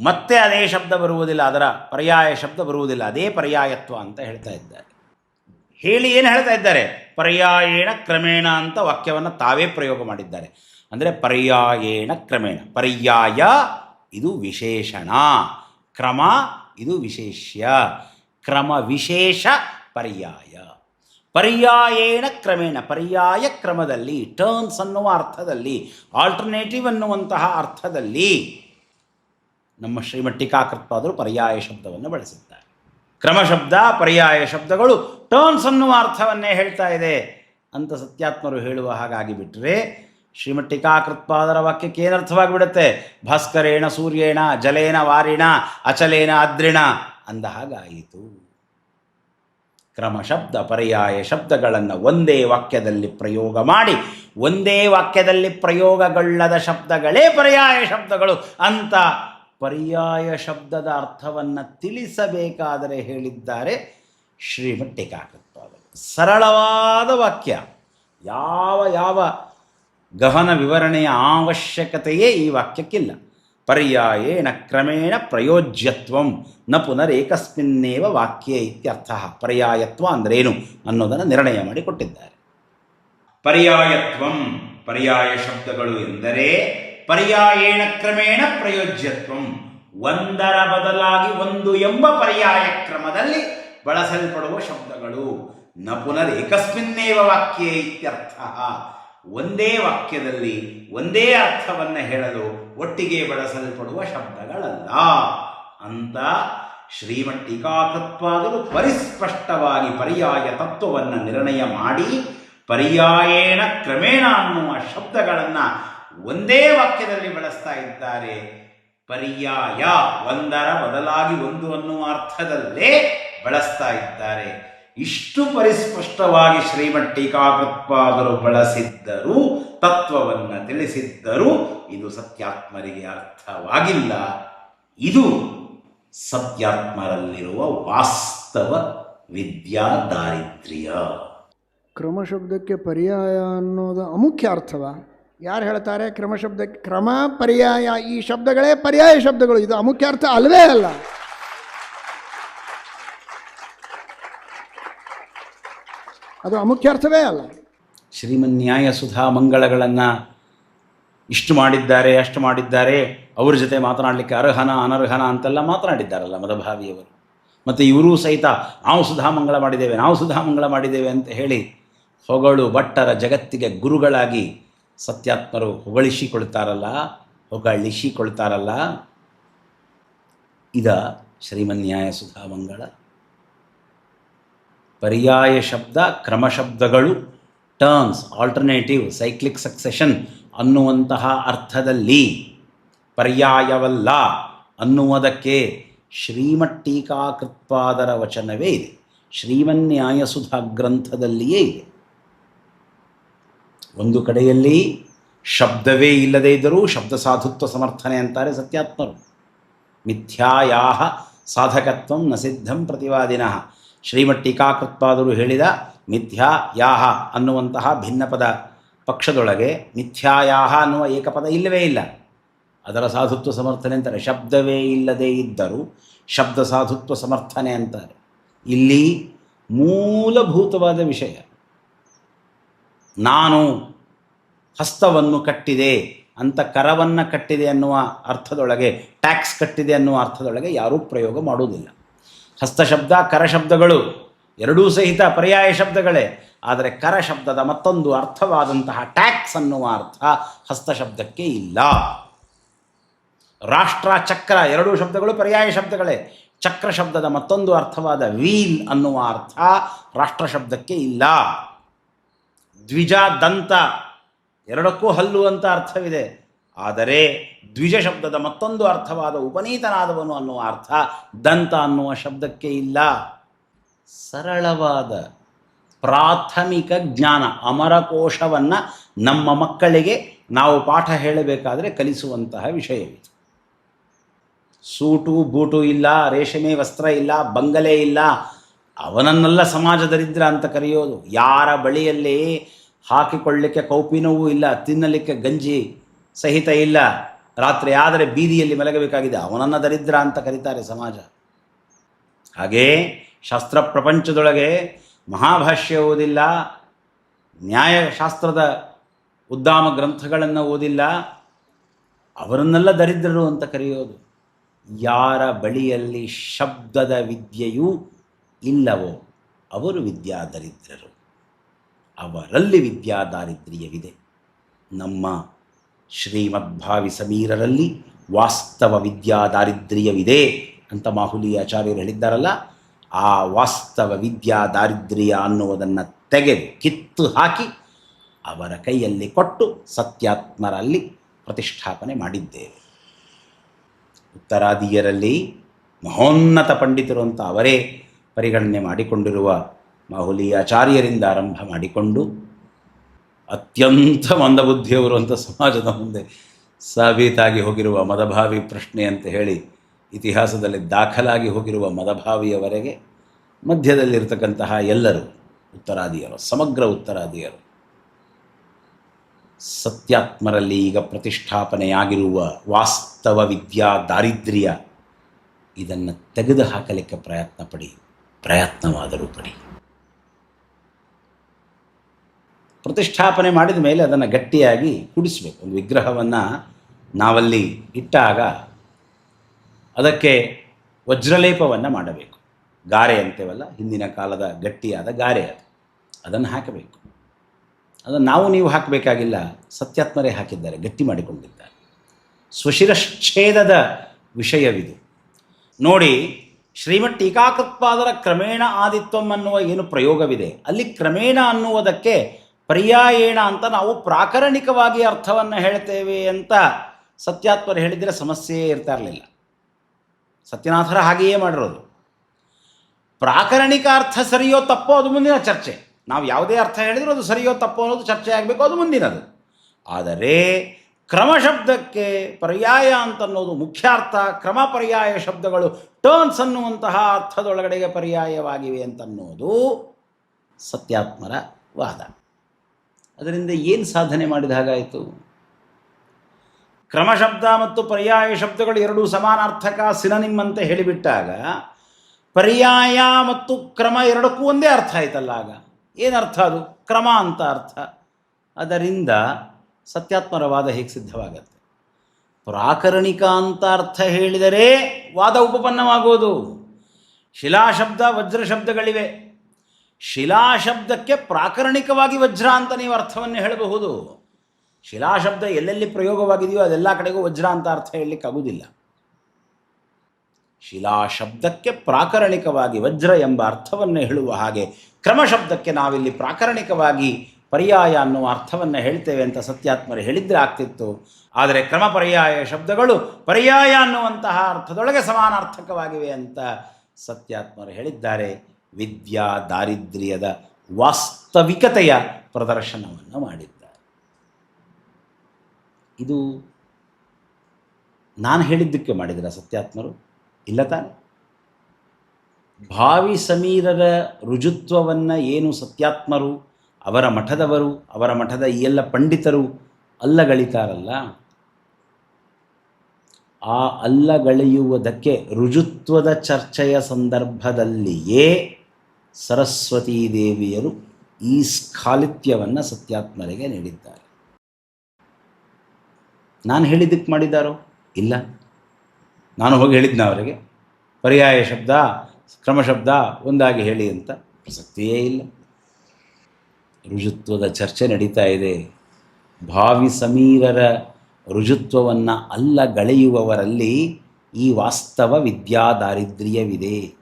ಮತ್ತೆ ಅದೇ ಶಬ್ದ ಬರುವುದಿಲ್ಲ, ಅದರ ಪರ್ಯಾಯ ಶಬ್ದ ಬರುವುದಿಲ್ಲ, ಅದೇ ಪರ್ಯಾಯತ್ವ ಅಂತ ಹೇಳ್ತಾ ಇದ್ದಾರೆ. ಹೇಳಿ ಏನು ಹೇಳ್ತಾ ಇದ್ದಾರೆ? ಪರ್ಯಾಯೇಣ ಕ್ರಮೇಣ ಅಂತ ವಾಕ್ಯವನ್ನು ತಾವೇ ಪ್ರಯೋಗ ಮಾಡಿದ್ದಾರೆ. ಅಂದರೆ ಪರ್ಯಾಯೇಣ ಕ್ರಮೇಣ. ಪರ್ಯಾಯ, ಇದು ವಿಶೇಷಣ. ಕ್ರಮ, ಇದು ವಿಶೇಷ್ಯ. ಕ್ರಮ ವಿಶೇಷ, ಪರ್ಯಾಯ. ಪರ್ಯಾಯೇಣ ಕ್ರಮೇಣ. ಪರ್ಯಾಯ ಕ್ರಮದಲ್ಲಿ ಟರ್ನ್ಸ್ ಅನ್ನುವ ಅರ್ಥದಲ್ಲಿ ಆಲ್ಟರ್ನೇಟಿವ್ ಅನ್ನುವಂತಹ ಅರ್ಥದಲ್ಲಿ ನಮ್ಮ ಶ್ರೀಮಟ್ಟಿಕಾಕೃತ್ಪಾದರು ಪರ್ಯಾಯ ಶಬ್ದವನ್ನು ಬಳಸಿದ್ದಾರೆ. ಕ್ರಮಶಬ್ದ, ಪರ್ಯಾಯ ಶಬ್ದಗಳು ಟರ್ನ್ಸ್ ಅನ್ನುವ ಅರ್ಥವನ್ನೇ ಹೇಳ್ತಾ ಇದೆ ಅಂತ ಸತ್ಯಾತ್ಮರು ಹೇಳುವ ಹಾಗಾಗಿ ಬಿಟ್ಟರೆ ಶ್ರೀಮಠ್ ಟೀಕಾಕೃತ್ಪಾದರ ವಾಕ್ಯಕ್ಕೆ ಏನರ್ಥವಾಗಿಬಿಡುತ್ತೆ ಭಾಸ್ಕರೇಣ ಸೂರ್ಯೇಣ, ಜಲೇನ ವಾರಿಣ, ಅಚಲೇನ ಅದ್ರಿಣ ಅಂದ ಹಾಗಾಯಿತು. ಕ್ರಮಶಬ್ದ, ಪರ್ಯಾಯ ಶಬ್ದಗಳನ್ನು ಒಂದೇ ವಾಕ್ಯದಲ್ಲಿ ಪ್ರಯೋಗ ಮಾಡಿ, ಒಂದೇ ವಾಕ್ಯದಲ್ಲಿ ಪ್ರಯೋಗಗೊಳ್ಳದ ಶಬ್ದಗಳೇ ಪರ್ಯಾಯ ಶಬ್ದಗಳು ಅಂತ ಪರ್ಯಾಯ ಶಬ್ದದ ಅರ್ಥವನ್ನು ತಿಳಿಸಬೇಕಾದರೆ ಹೇಳಿದ್ದಾರೆ ಶ್ರೀಮಠ್ ಟೀಕಾಕೃತ್ವಾದ ಸರಳವಾದ ವಾಕ್ಯ. ಯಾವ ಯಾವ ಗಹನ ವಿವರಣೆಯ ಅವಶ್ಯಕತೆಯೇ ಈ ವಾಕ್ಯಕ್ಕಿಲ್ಲ. ಪರ್ಯಾಯೇಣ ಕ್ರಮೇಣ ಪ್ರಯೋಜ್ಯತ್ವಂ ನ ಪುನರೇಕಸ್ಮಿನ್ನೇವ ವಾಕ್ಯೇ ಇತ್ಯರ್ಥ ಪರ್ಯಾಯತ್ವ ಅಂದ್ರೇನು ಅನ್ನೋದನ್ನು ನಿರ್ಣಯ ಮಾಡಿಕೊಟ್ಟಿದ್ದಾರೆ. ಪರ್ಯಾಯತ್ವಂ ಪರ್ಯಾಯ ಶಬ್ದಗಳು ಎಂದರೆ ಪರ್ಯಾಯೇಣ ಕ್ರಮೇಣ ಪ್ರಯೋಜ್ಯತ್ವಂ. ಒಂದರ ಬದಲಾಗಿ ಒಂದು ಎಂಬ ಪರ್ಯಾಯ ಕ್ರಮದಲ್ಲಿ ಬಳಸಲ್ಪಡುವ ಶಬ್ದಗಳು. ನ ಪುನರೇಕಸ್ಮಿನ್ನೇವ ವಾಕ್ಯೇ ಇತ್ಯರ್ಥ. ಒಂದೇ ವಾಕ್ಯದಲ್ಲಿ ಒಂದೇ ಅರ್ಥವನ್ನು ಹೇಳಲು ಒಟ್ಟಿಗೆ ಬಳಸಲ್ಪಡುವ ಶಬ್ದಗಳಲ್ಲ. ಅಂತ ಶ್ರೀಮಠ್ ಟೀಕಾಕೃತ್ವಾದರು ಪರಿಸ್ಪಷ್ಟವಾಗಿ ಪರ್ಯಾಯ ತತ್ವವನ್ನು ನಿರ್ಣಯ ಮಾಡಿ ಪರ್ಯಾಯೇಣ ಕ್ರಮೇಣ ಅನ್ನುವ ಶಬ್ದಗಳನ್ನು ಒಂದೇ ವಾಕ್ಯದಲ್ಲಿ ಬಳಸ್ತಾ ಇದ್ದಾರೆ. ಪರ್ಯಾಯ, ಒಂದರ ಬದಲಾಗಿ ಒಂದು ಅನ್ನುವ ಅರ್ಥದಲ್ಲೇ ಬಳಸ್ತಾ ಇದ್ದಾರೆ. ಇಷ್ಟು ಪರಿಸ್ಪಷ್ಟವಾಗಿ ಶ್ರೀಮಠ್ ಟೀಕಾಕೃತ್ಪಾದರು ಬಳಸಿದ್ದರೂ, ತತ್ವವನ್ನು ತಿಳಿಸಿದ್ದರೂ ಇದು ಸತ್ಯಾತ್ಮರಿಗೆ ಅರ್ಥವಾಗಿಲ್ಲ. ಇದು ಸತ್ಯಾತ್ಮರಲ್ಲಿರುವ ವಾಸ್ತವ ವಿದ್ಯಾ ದಾರಿದ್ರ್ಯ. ಕ್ರಮಶಬ್ದಕ್ಕೆ ಪರ್ಯಾಯ ಅನ್ನೋದು ಅಮುಖ್ಯ ಅರ್ಥವ. ಯಾರು ಹೇಳ್ತಾರೆ? ಕ್ರಮ ಶಬ್ದಕ್ಕೆ ಕ್ರಮ ಪರ್ಯಾಯ. ಈ ಶಬ್ದಗಳೇ ಪರ್ಯಾಯ ಶಬ್ದಗಳು. ಇದು ಅಮುಖ್ಯ ಅರ್ಥ ಅಲ್ಲವೇ ಅಲ್ಲ. ಅದು ಅಮುಖ್ಯ ಅರ್ಥವೇ ಅಲ್ಲ. ಶ್ರೀಮನ್ಯಾಯ ಸುಧಾ ಮಂಗಳಗಳನ್ನು ಇಷ್ಟು ಮಾಡಿದ್ದಾರೆ, ಅಷ್ಟು ಮಾಡಿದ್ದಾರೆ, ಅವ್ರ ಜೊತೆ ಮಾತನಾಡಲಿಕ್ಕೆ ಅರ್ಹನ, ಅನರ್ಹನ ಅಂತೆಲ್ಲ ಮಾತನಾಡಿದ್ದಾರಲ್ಲ ಮದಭಾವಿಯವರು. ಮತ್ತು ಇವರೂ ಸಹಿತ ನಾವು ಸುಧಾಮಂಗಳ ಮಾಡಿದ್ದೇವೆ, ನಾವು ಸುಧಾ ಮಂಗಳ ಮಾಡಿದ್ದೇವೆ ಅಂತ ಹೇಳಿ ಹೊಗಳು, ಭಟ್ಟರ ಜಗತ್ತಿಗೆ ಗುರುಗಳಾಗಿ ಸತ್ಯಾತ್ಮರು ಹೊಗಳಿಸಿಕೊಳ್ತಾರಲ್ಲ ಹೊಗಳಿಸಿಕೊಳ್ತಾರಲ್ಲ. ಇದ ಶ್ರೀಮನ್ಯಾಯ ಸುಧಾಮಂಗಳ ಪರ್ಯಾಯ ಶಬ್ದ ಕ್ರಮಶಬ್ದಗಳು ಟರ್ಮ್ಸ್ ಆಲ್ಟರ್ನೇಟಿವ್ ಸೈಕ್ಲಿಕ್ ಸಕ್ಸೆಷನ್ ಅನ್ನುವಂತಹ ಅರ್ಥದಲ್ಲಿ ಪರ್ಯಾಯವಲ್ಲ ಅನ್ನುವುದಕ್ಕೆ ಶ್ರೀಮಟ್ಟೀಕಾಕೃತ್ಪಾದರ ವಚನವೇ ಇದೆ. ಶ್ರೀಮನ್ಯಾಯಸುಧಾ ಗ್ರಂಥದಲ್ಲಿಯೇ ಇದೆ. ಒಂದು ಕಡೆಯಲ್ಲಿ ಶಬ್ದವೇ ಇಲ್ಲದೇ ಇದ್ದರೂ ಶಬ್ದ ಸಾಧುತ್ವ ಸಮರ್ಥನೆ ಅಂತಾರೆ ಸತ್ಯಾತ್ಮರು. ಮಿಥ್ಯಾಯಾಹ ಸಾಧಕತ್ವ ನ ಸಿದ್ಧಂ ಪ್ರತಿವಾದಿನಃ. ಶ್ರೀಮಟ್ಟಿಕಾಕೃತ್ಪಾದರು ಹೇಳಿದ ಮಿಥ್ಯಾ ಯಾಹ ಅನ್ನುವಂತಹ ಭಿನ್ನಪದ ಪಕ್ಷದೊಳಗೆ ಮಿಥ್ಯಾಯಾಹ ಅನ್ನುವ ಏಕಪದ ಇಲ್ಲವೇ ಇಲ್ಲ. ಅದರ ಸಾಧುತ್ವ ಸಮರ್ಥನೆ ಅಂತಾರೆ. ಶಬ್ದವೇ ಇಲ್ಲದೇ ಇದ್ದರೂ ಶಬ್ದ ಸಾಧುತ್ವ ಸಮರ್ಥನೆ ಅಂತಾರೆ. ಇಲ್ಲಿ ಮೂಲಭೂತವಾದ ವಿಷಯ. ನಾನು ಹಸ್ತವನ್ನು ಕಟ್ಟಿದೆ ಅಂತ ಕರವನ್ನು ಕಟ್ಟಿದೆ ಅನ್ನುವ ಅರ್ಥದೊಳಗೆ ಟ್ಯಾಕ್ಸ್ ಕಟ್ಟಿದೆ ಅನ್ನುವ ಅರ್ಥದೊಳಗೆ ಯಾರೂ ಪ್ರಯೋಗ ಮಾಡುವುದಿಲ್ಲ. ಹಸ್ತಶಬ್ದ ಕರ ಶಬ್ದಗಳು ಎರಡೂ ಸಹಿತ ಪರ್ಯಾಯ ಶಬ್ದಗಳೇ. ಆದರೆ ಕರ ಶಬ್ದದ ಮತ್ತೊಂದು ಅರ್ಥವಾದಂತಹ ಟ್ಯಾಕ್ಸ್ ಅನ್ನುವ ಅರ್ಥ ಹಸ್ತಶಬ್ದಕ್ಕೆ ಇಲ್ಲ. ರಾಷ್ಟ್ರ, ಚಕ್ರ ಎರಡೂ ಶಬ್ದಗಳು ಪರ್ಯಾಯ ಶಬ್ದಗಳೇ. ಚಕ್ರ ಶಬ್ದದ ಮತ್ತೊಂದು ಅರ್ಥವಾದ ವೀಲ್ ಅನ್ನುವ ಅರ್ಥ ರಾಷ್ಟ್ರ ಶಬ್ದಕ್ಕೆ ಇಲ್ಲ. ದ್ವಿಜ ದಂತ ಎರಡಕ್ಕೂ ಹಲ್ಲು ಅಂತ ಅರ್ಥವಿದೆ. ಆದರೆ ದ್ವಿಜ ಶಬ್ದದ ಮತ್ತೊಂದು ಅರ್ಥವಾದ ಉಪನೀತನಾದವನು ಅನ್ನುವ ಅರ್ಥ ದಂತ ಅನ್ನುವ ಶಬ್ದಕ್ಕೆ ಇಲ್ಲ. ಸರಳವಾದ ಪ್ರಾಥಮಿಕ ಜ್ಞಾನ, ಅಮರಕೋಶವನ್ನು ನಮ್ಮ ಮಕ್ಕಳಿಗೆ ನಾವು ಪಾಠ ಹೇಳಬೇಕಾದರೆ ಕಲಿಸುವಂತಹ ವಿಷಯ ಸೂಟು, ಬೂಟು ಇಲ್ಲ, ರೇಷ್ಮೆ, ವಸ್ತ್ರ ಇಲ್ಲ, ಬಂಗಲೆ ಇಲ್ಲ. ಅವನನ್ನೆಲ್ಲ ಸಮಾಜ ದರಿದ್ರ ಅಂತ ಕರೆಯೋದು. ಯಾರ ಬಳಿಯಲ್ಲಿ ಹಾಕಿಕೊಳ್ಳಲಿಕ್ಕೆ ಕೌಪಿನವೂ ಇಲ್ಲ, ತಿನ್ನಲಿಕ್ಕೆ ಗಂಜಿ ಸಹಿತ ಇಲ್ಲ. ರಾತ್ರಿ ಆದರೆ ಬೀದಿಯಲ್ಲಿ ಮಲಗಬೇಕಾಗಿದೆ. ಅವನನ್ನು ದರಿದ್ರ ಅಂತ ಕರೀತಾರೆ ಸಮಾಜ. ಹಾಗೇ ಶಾಸ್ತ್ರ ಪ್ರಪಂಚದೊಳಗೆ ಮಹಾಭಾಷ್ಯ ಓದಿಲ್ಲ ನ್ಯಾಯಶಾಸ್ತ್ರದ ಉದ್ದಾಮ ಗ್ರಂಥಗಳನ್ನು ಓದಿಲ್ಲ. ಅವರನ್ನೆಲ್ಲ ದರಿದ್ರರು ಅಂತ ಕರೆಯೋದು. ಯಾರ ಬಳಿಯಲ್ಲಿ ಶಬ್ದದ ವಿದ್ಯೆಯೂ ಇಲ್ಲವೋ, ಅವರು ವಿದ್ಯಾದರಿದ್ರರು. ಅವರಲ್ಲಿ ವಿದ್ಯಾದಾರಿದ್ರ್ಯವಿದೆ. ನಮ್ಮ ಶ್ರೀಮದ್ಭಾವಿ ಸಮೀರರಲ್ಲಿ ವಾಸ್ತವ ವಿದ್ಯಾದಾರಿದ್ರ್ಯವಿದೆ ಅಂತ ಮಾಹುಲಿ ಆಚಾರ್ಯರು ಹೇಳಿದ್ದಾರಲ್ಲ, ಆ ವಾಸ್ತವ ವಿದ್ಯಾ ದಾರಿದ್ರ್ಯ ಅನ್ನುವುದನ್ನು ತೆಗೆದು ಕಿತ್ತು ಹಾಕಿ ಅವರ ಕೈಯಲ್ಲಿ ಕೊಟ್ಟು ಸತ್ಯಾತ್ಮರಲ್ಲಿ ಪ್ರತಿಷ್ಠಾಪನೆ ಮಾಡಿದ್ದೇವೆ. ಉತ್ತರಾದಿಯರಲ್ಲಿ ಮಹೋನ್ನತ ಪಂಡಿತರು ಅಂತ ಅವರೇ ಪರಿಗಣನೆ ಮಾಡಿಕೊಂಡಿರುವ ಮಾಹುಲಿ ಆಚಾರ್ಯರಿಂದ ಆರಂಭ ಮಾಡಿಕೊಂಡು ಅತ್ಯಂತ ಮಂದಬುದ್ಧಿಯವರು ಅಂತ ಸಮಾಜದ ಮುಂದೆ ಸಾಬೀತಾಗಿ ಹೋಗಿರುವ ಮದಭಾವಿ ಪ್ರಶ್ನೆ ಅಂತ ಹೇಳಿ ಇತಿಹಾಸದಲ್ಲಿ ದಾಖಲಾಗಿ ಹೋಗಿರುವ ಮದಭಾವಿಯವರೆಗೆ ಮಧ್ಯದಲ್ಲಿರ್ತಕ್ಕಂತಹ ಎಲ್ಲರೂ ಉತ್ತರಾದಿಯರು, ಸಮಗ್ರ ಉತ್ತರಾದಿಯರು. ಸತ್ಯಾತ್ಮರಲ್ಲಿ ಈಗ ಪ್ರತಿಷ್ಠಾಪನೆಯಾಗಿರುವ ವಾಸ್ತವ ವಿದ್ಯಾ ದಾರಿದ್ರ್ಯ ಇದನ್ನು ತೆಗೆದು ಹಾಕಲಿಕ್ಕೆ ಪ್ರಯತ್ನ ಪಡಿ, ಪ್ರಯತ್ನವಾದರೂ ಪಡಿ. ಪ್ರತಿಷ್ಠಾಪನೆ ಮಾಡಿದ ಮೇಲೆ ಅದನ್ನು ಗಟ್ಟಿಯಾಗಿ ಕುಡಿಸಬೇಕು. ಒಂದು ವಿಗ್ರಹವನ್ನು ನಾವಲ್ಲಿ ಇಟ್ಟಾಗ ಅದಕ್ಕೆ ವಜ್ರಲೇಪವನ್ನು ಮಾಡಬೇಕು. ಗಾರೆ ಅಂತೇವಲ್ಲ, ಹಿಂದಿನ ಕಾಲದ ಗಟ್ಟಿಯಾದ ಗಾರೆ ಅದು. ಅದನ್ನು ಹಾಕಬೇಕು. ಅದನ್ನು ನಾವು ನೀವು ಹಾಕಬೇಕಾಗಿಲ್ಲ, ಸತ್ಯಾತ್ಮರೇ ಹಾಕಿದ್ದಾರೆ, ಗಟ್ಟಿ ಮಾಡಿಕೊಂಡಿದ್ದಾರೆ. ಸ್ವಶಿರಶ್ಛೇದದ ವಿಷಯವಿದು. ನೋಡಿ ಶ್ರೀಮಠ್ ಟೀಕಾಕೃತ್ಪಾದರ ಕ್ರಮೇಣ ಆದಿತ್ವಂ ಅನ್ನುವ ಏನು ಪ್ರಯೋಗವಿದೆ? ಅಲ್ಲಿ ಕ್ರಮೇಣ ಅನ್ನುವುದಕ್ಕೆ ಪರ್ಯಾಯೇಣ ಅಂತ ನಾವು ಪ್ರಾಕರಣಿಕವಾಗಿ ಅರ್ಥವನ್ನು ಹೇಳ್ತೇವೆ ಅಂತ ಸತ್ಯಾತ್ಮರು ಹೇಳಿದರೆ ಸಮಸ್ಯೆಯೇ ಇರ್ತಾ ಇರಲಿಲ್ಲ. ಸತ್ಯನಾಥರ ಹಾಗೆಯೇ ಮಾಡಿರೋದು. ಪ್ರಾಕರಣಿಕ ಅರ್ಥ ಸರಿಯೋ ತಪ್ಪೋ ಅದು ಮುಂದಿನ ಚರ್ಚೆ. ನಾವು ಯಾವುದೇ ಅರ್ಥ ಹೇಳಿದರೂ ಅದು ಸರಿಯೋ ತಪ್ಪೋ ಅನ್ನೋದು ಚರ್ಚೆ ಆಗಬೇಕು, ಅದು ಮುಂದಿನದು. ಆದರೆ ಕ್ರಮ ಶಬ್ದಕ್ಕೆ ಪರ್ಯಾಯ ಅಂತನ್ನೋದು ಮುಖ್ಯಾರ್ಥ, ಕ್ರಮ ಪರ್ಯಾಯ ಶಬ್ದಗಳು ಟರ್ನ್ಸ್ ಅನ್ನುವಂತಹ ಅರ್ಥದೊಳಗಡೆಗೆ ಪರ್ಯಾಯವಾಗಿವೆ ಅಂತನ್ನೋದು ಸತ್ಯಾತ್ಮರ ವಾದ. ಅದರಿಂದ ಏನು ಸಾಧನೆ ಮಾಡಿದ ಹಾಗಾಯಿತು? ಕ್ರಮ ಶಬ್ದ ಮತ್ತು ಪರ್ಯಾಯ ಶಬ್ದಗಳು ಎರಡೂ ಸಮಾನಾರ್ಥಕ ಸಿನನಿಮ್ ಅಂತ ಹೇಳಿಬಿಟ್ಟಾಗ, ಪರ್ಯಾಯ ಮತ್ತು ಕ್ರಮ ಎರಡಕ್ಕೂ ಒಂದೇ ಅರ್ಥ ಆಯ್ತಲ್ಲ ಆಗ. ಏನರ್ಥ ಅದು? ಕ್ರಮ ಅಂತ ಅರ್ಥ. ಅದರಿಂದ ಸತ್ಯಾತ್ಮರ ವಾದ ಹೇಗೆ ಸಿದ್ಧವಾಗತ್ತೆ? ಪ್ರಾಕರಣಿಕ ಅಂತ ಅರ್ಥ ಹೇಳಿದರೆ ವಾದ ಉಪಪನ್ನವಾಗೋದು. ಶಿಲಾಶಬ್ದ ವಜ್ರ ಶಬ್ದಗಳಿವೆ ಶಿಲಾಶಬ್ದಕ್ಕೆ ಪ್ರಾಕರಣಿಕವಾಗಿ ವಜ್ರ ಅಂತ ನೀವು ಅರ್ಥವನ್ನು ಹೇಳಬಹುದು. ಶಿಲಾಶಬ್ದ ಎಲ್ಲೆಲ್ಲಿ ಪ್ರಯೋಗವಾಗಿದೆಯೋ ಅದೆಲ್ಲ ಕಡೆಗೂ ವಜ್ರ ಅಂತ ಅರ್ಥ ಹೇಳಲಿಕ್ಕಾಗುವುದಿಲ್ಲ ಶಿಲಾಶಬ್ದಕ್ಕೆ ಪ್ರಾಕರಣಿಕವಾಗಿ ವಜ್ರ ಎಂಬ ಅರ್ಥವನ್ನು ಹೇಳುವ ಹಾಗೆ ಕ್ರಮಶಬ್ದಕ್ಕೆ ನಾವಿಲ್ಲಿ ಪ್ರಾಕರಣಿಕವಾಗಿ ಪರ್ಯಾಯ ಅನ್ನುವ ಅರ್ಥವನ್ನು ಹೇಳ್ತೇವೆ ಅಂತ ಸತ್ಯಾತ್ಮರು ಹೇಳಿದರೆ ಆಗ್ತಿತ್ತು. ಆದರೆ ಕ್ರಮ ಪರ್ಯಾಯ ಶಬ್ದಗಳು ಪರ್ಯಾಯ ಅನ್ನುವಂತಹ ಅರ್ಥದೊಳಗೆ ಸಮಾನಾರ್ಥಕವಾಗಿವೆ ಅಂತ ಸತ್ಯಾತ್ಮರು ಹೇಳಿದ್ದಾರೆ. ವಿದ್ಯಾ ದಾರಿದ್ರ್ಯದ ವಾಸ್ತವಿಕತೆಯ ಪ್ರದರ್ಶನವನ್ನು ಮಾಡಿದ್ದಾರೆ. ಇದು ನಾನು ಹೇಳಿದ್ದಕ್ಕೆ ಮಾಡಿದ್ರ ಸತ್ಯಾತ್ಮರು? ಇಲ್ಲ ತಾನೆ? ಭಾವಿ ಸಮೀರರ ರುಜುತ್ವವನ್ನು ಏನು ಸತ್ಯಾತ್ಮರು, ಅವರ ಮಠದವರು, ಅವರ ಮಠದ ಈ ಎಲ್ಲ ಪಂಡಿತರು ಅಲ್ಲಗಳಿತಾರಲ್ಲ, ಆ ಅಲ್ಲಗಳೆಯುವುದಕ್ಕೆ ರುಜುತ್ವದ ಚರ್ಚೆಯ ಸಂದರ್ಭದಲ್ಲಿಯೇ ಸರಸ್ವತೀ ದೇವಿಯರು ಈ ಸ್ಖಾಲಿತ್ಯವನ್ನು ಸತ್ಯಾತ್ಮರಿಗೆ ನೀಡಿದ್ದಾರೆ. ನಾನು ಹೇಳಿದ್ದಕ್ಕೆ ಮಾಡಿದ್ದಾರೋ? ಇಲ್ಲ. ನಾನು ಹೋಗಿ ಹೇಳಿದ್ನ ಅವರಿಗೆ? ಪರ್ಯಾಯ ಶಬ್ದ ಕ್ರಮಶಬ್ದ ಒಂದಾಗಿ ಹೇಳಿ ಅಂತ ಪ್ರಸಕ್ತಿಯೇ ಇಲ್ಲ. ರುಜುತ್ವದ ಚರ್ಚೆ ನಡೀತಾ ಇದೆ. ಭಾವಿ ಸಮೀರರ ರುಜುತ್ವವನ್ನು ಅಲ್ಲಗಳೆಯುವವರಲ್ಲಿ ಈ ವಾಸ್ತವ ವಿದ್ಯಾ ದಾರಿದ್ರ್ಯವಿದೆ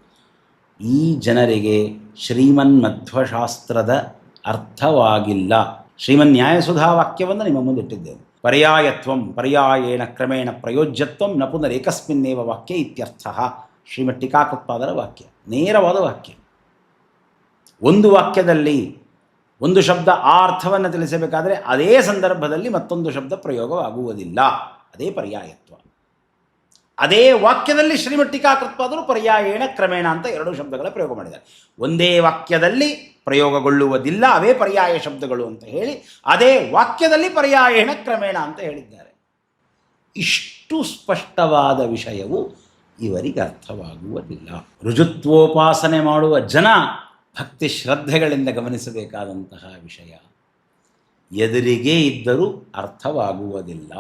ಈ ಜನರಿಗೆ ಶ್ರೀಮನ್ಮಧ್ವಶಾಸ್ತ್ರದ ಅರ್ಥವಾಗಿಲ್ಲ. ಶ್ರೀಮನ್ ನ್ಯಾಯಸುಧಾ ವಾಕ್ಯವನ್ನು ನಿಮ್ಮ ಮುಂದಿಟ್ಟಿದ್ದೇನೆ. ಪರ್ಯಾಯತ್ವಂ ಪರ್ಯಾಯೇಣ ಕ್ರಮೇಣ ಪ್ರಯೋಜ್ಯತ್ವಂ ನ ಪುನರೇಕಸ್ಮಿನ್ನೇವ ವಾಕ್ಯ ಇತ್ಯರ್ಥ. ಶ್ರೀಮಠ್ ಟೀಕಾಕೃತ್ಪಾದರ ವಾಕ್ಯ, ನೇರವಾದ ವಾಕ್ಯ. ಒಂದು ವಾಕ್ಯದಲ್ಲಿ ಒಂದು ಶಬ್ದ ಆ ಅರ್ಥವನ್ನು ತಿಳಿಸಬೇಕಾದರೆ ಅದೇ ಸಂದರ್ಭದಲ್ಲಿ ಮತ್ತೊಂದು ಶಬ್ದ ಪ್ರಯೋಗವಾಗುವುದಿಲ್ಲ. ಅದೇ ಪರ್ಯಾಯತ್ವ. ಅದೇ ವಾಕ್ಯದಲ್ಲಿ ಶ್ರೀಮಠ್ ಟೀಕಾಕೃತ್ಪಾದರು ಪರ್ಯಾಯೇಣ ಕ್ರಮೇಣ ಅಂತ ಎರಡು ಶಬ್ದಗಳ ಪ್ರಯೋಗ ಮಾಡಿದ್ದಾರೆ. ಒಂದೇ ವಾಕ್ಯದಲ್ಲಿ ಪ್ರಯೋಗಗೊಳ್ಳುವುದಿಲ್ಲ, ಅವೇ ಪರ್ಯಾಯ ಶಬ್ದಗಳು ಅಂತ ಹೇಳಿ ಅದೇ ವಾಕ್ಯದಲ್ಲಿ ಪರ್ಯಾಯೇಣ ಕ್ರಮೇಣ ಅಂತ ಹೇಳಿದ್ದಾರೆ. ಇಷ್ಟು ಸ್ಪಷ್ಟವಾದ ವಿಷಯವು ಇವರಿಗೆ ಅರ್ಥವಾಗುವುದಿಲ್ಲ. ರುಜುತ್ವೋಪಾಸನೆ ಮಾಡುವ ಜನ ಭಕ್ತಿ ಶ್ರದ್ಧೆಗಳಿಂದ ಗಮನಿಸಬೇಕಾದಂತಹ ವಿಷಯ. ಎದುರಿಗೇ ಇದ್ದರೂ ಅರ್ಥವಾಗುವುದಿಲ್ಲ.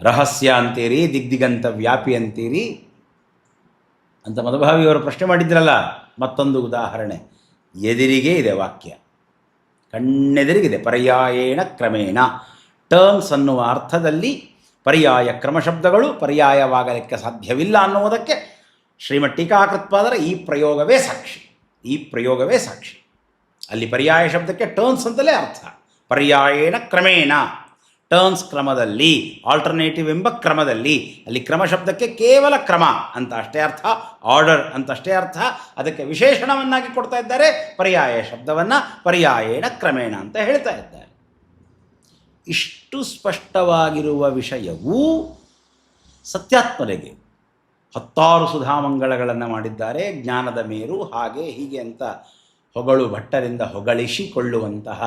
ರಹಸ್ಯ ಅಂತೀರಿ ದಿಗ್ದಿಗಂತ ವ್ಯಾಪಿ ಅಂತೀರಿ ಅಂತ ಮದಭಾವಿಯವರು ಪ್ರಶ್ನೆ ಮಾಡಿದ್ರಲ್ಲ, ಮತ್ತೊಂದು ಉದಾಹರಣೆ. ಎದುರಿಗೆ ಇದೆ ವಾಕ್ಯ. ಕಣ್ಣೆದುರಿಗಿದೆ, ಪರ್ಯಾಯೇಣ ಕ್ರಮೇಣ. ಟರ್ಮ್ಸ್ ಅನ್ನುವ ಅರ್ಥದಲ್ಲಿ ಪರ್ಯಾಯ ಕ್ರಮಶಬ್ದಗಳು ಪರ್ಯಾಯವಾಗಲಿಕ್ಕೆ ಸಾಧ್ಯವಿಲ್ಲ ಅನ್ನುವುದಕ್ಕೆ ಶ್ರೀಮತ್ ಟೀಕಾಕೃತ್ಪಾದರ ಈ ಪ್ರಯೋಗವೇ ಸಾಕ್ಷಿ. ಈ ಪ್ರಯೋಗವೇ ಸಾಕ್ಷಿ. ಅಲ್ಲಿ ಪರ್ಯಾಯ ಶಬ್ದಕ್ಕೆ ಟರ್ನ್ಸ್ ಅಂತಲೇ ಅರ್ಥ. ಪರ್ಯಾಯೇಣ ಕ್ರಮೇಣ. ಟರ್ನ್ಸ್ ಕ್ರಮದಲ್ಲಿ ಆಲ್ಟರ್ನೇಟಿವ್ ಎಂಬ ಕ್ರಮದಲ್ಲಿ, ಅಲ್ಲಿ ಕ್ರಮ ಶಬ್ದಕ್ಕೆ ಕೇವಲ ಕ್ರಮ ಅಂತ ಅಷ್ಟೇ ಅರ್ಥ ಆರ್ಡರ್ ಅಂತ ಅಷ್ಟೇ ಅರ್ಥ. ಅದಕ್ಕೆ ವಿಶೇಷಣವನ್ನಾಗಿ ಕೊಡ್ತಾ ಇದ್ದಾರೆ, ಪರ್ಯಾಯ ಶಬ್ದವನ್ನು ಪರ್ಯಾಯೇಣ ಕ್ರಮೇಣ ಅಂತ ಹೇಳ್ತಾ ಇದ್ದಾರೆ. ಇಷ್ಟು ಸ್ಪಷ್ಟವಾಗಿರುವ ವಿಷಯವೂ ಸತ್ಯಾತ್ಮರಿಗೆ ಹತ್ತಾರು ಸುಧಾಮಂಗಳಗಳನ್ನು ಮಾಡಿದ್ದಾರೆ, ಜ್ಞಾನದ ಮೇರು, ಹಾಗೆ ಹೀಗೆ ಅಂತ ಹೊಗಳು ಭಟ್ಟರಿಂದ ಹೊಗಳಿಸಿಕೊಳ್ಳುವಂತಹ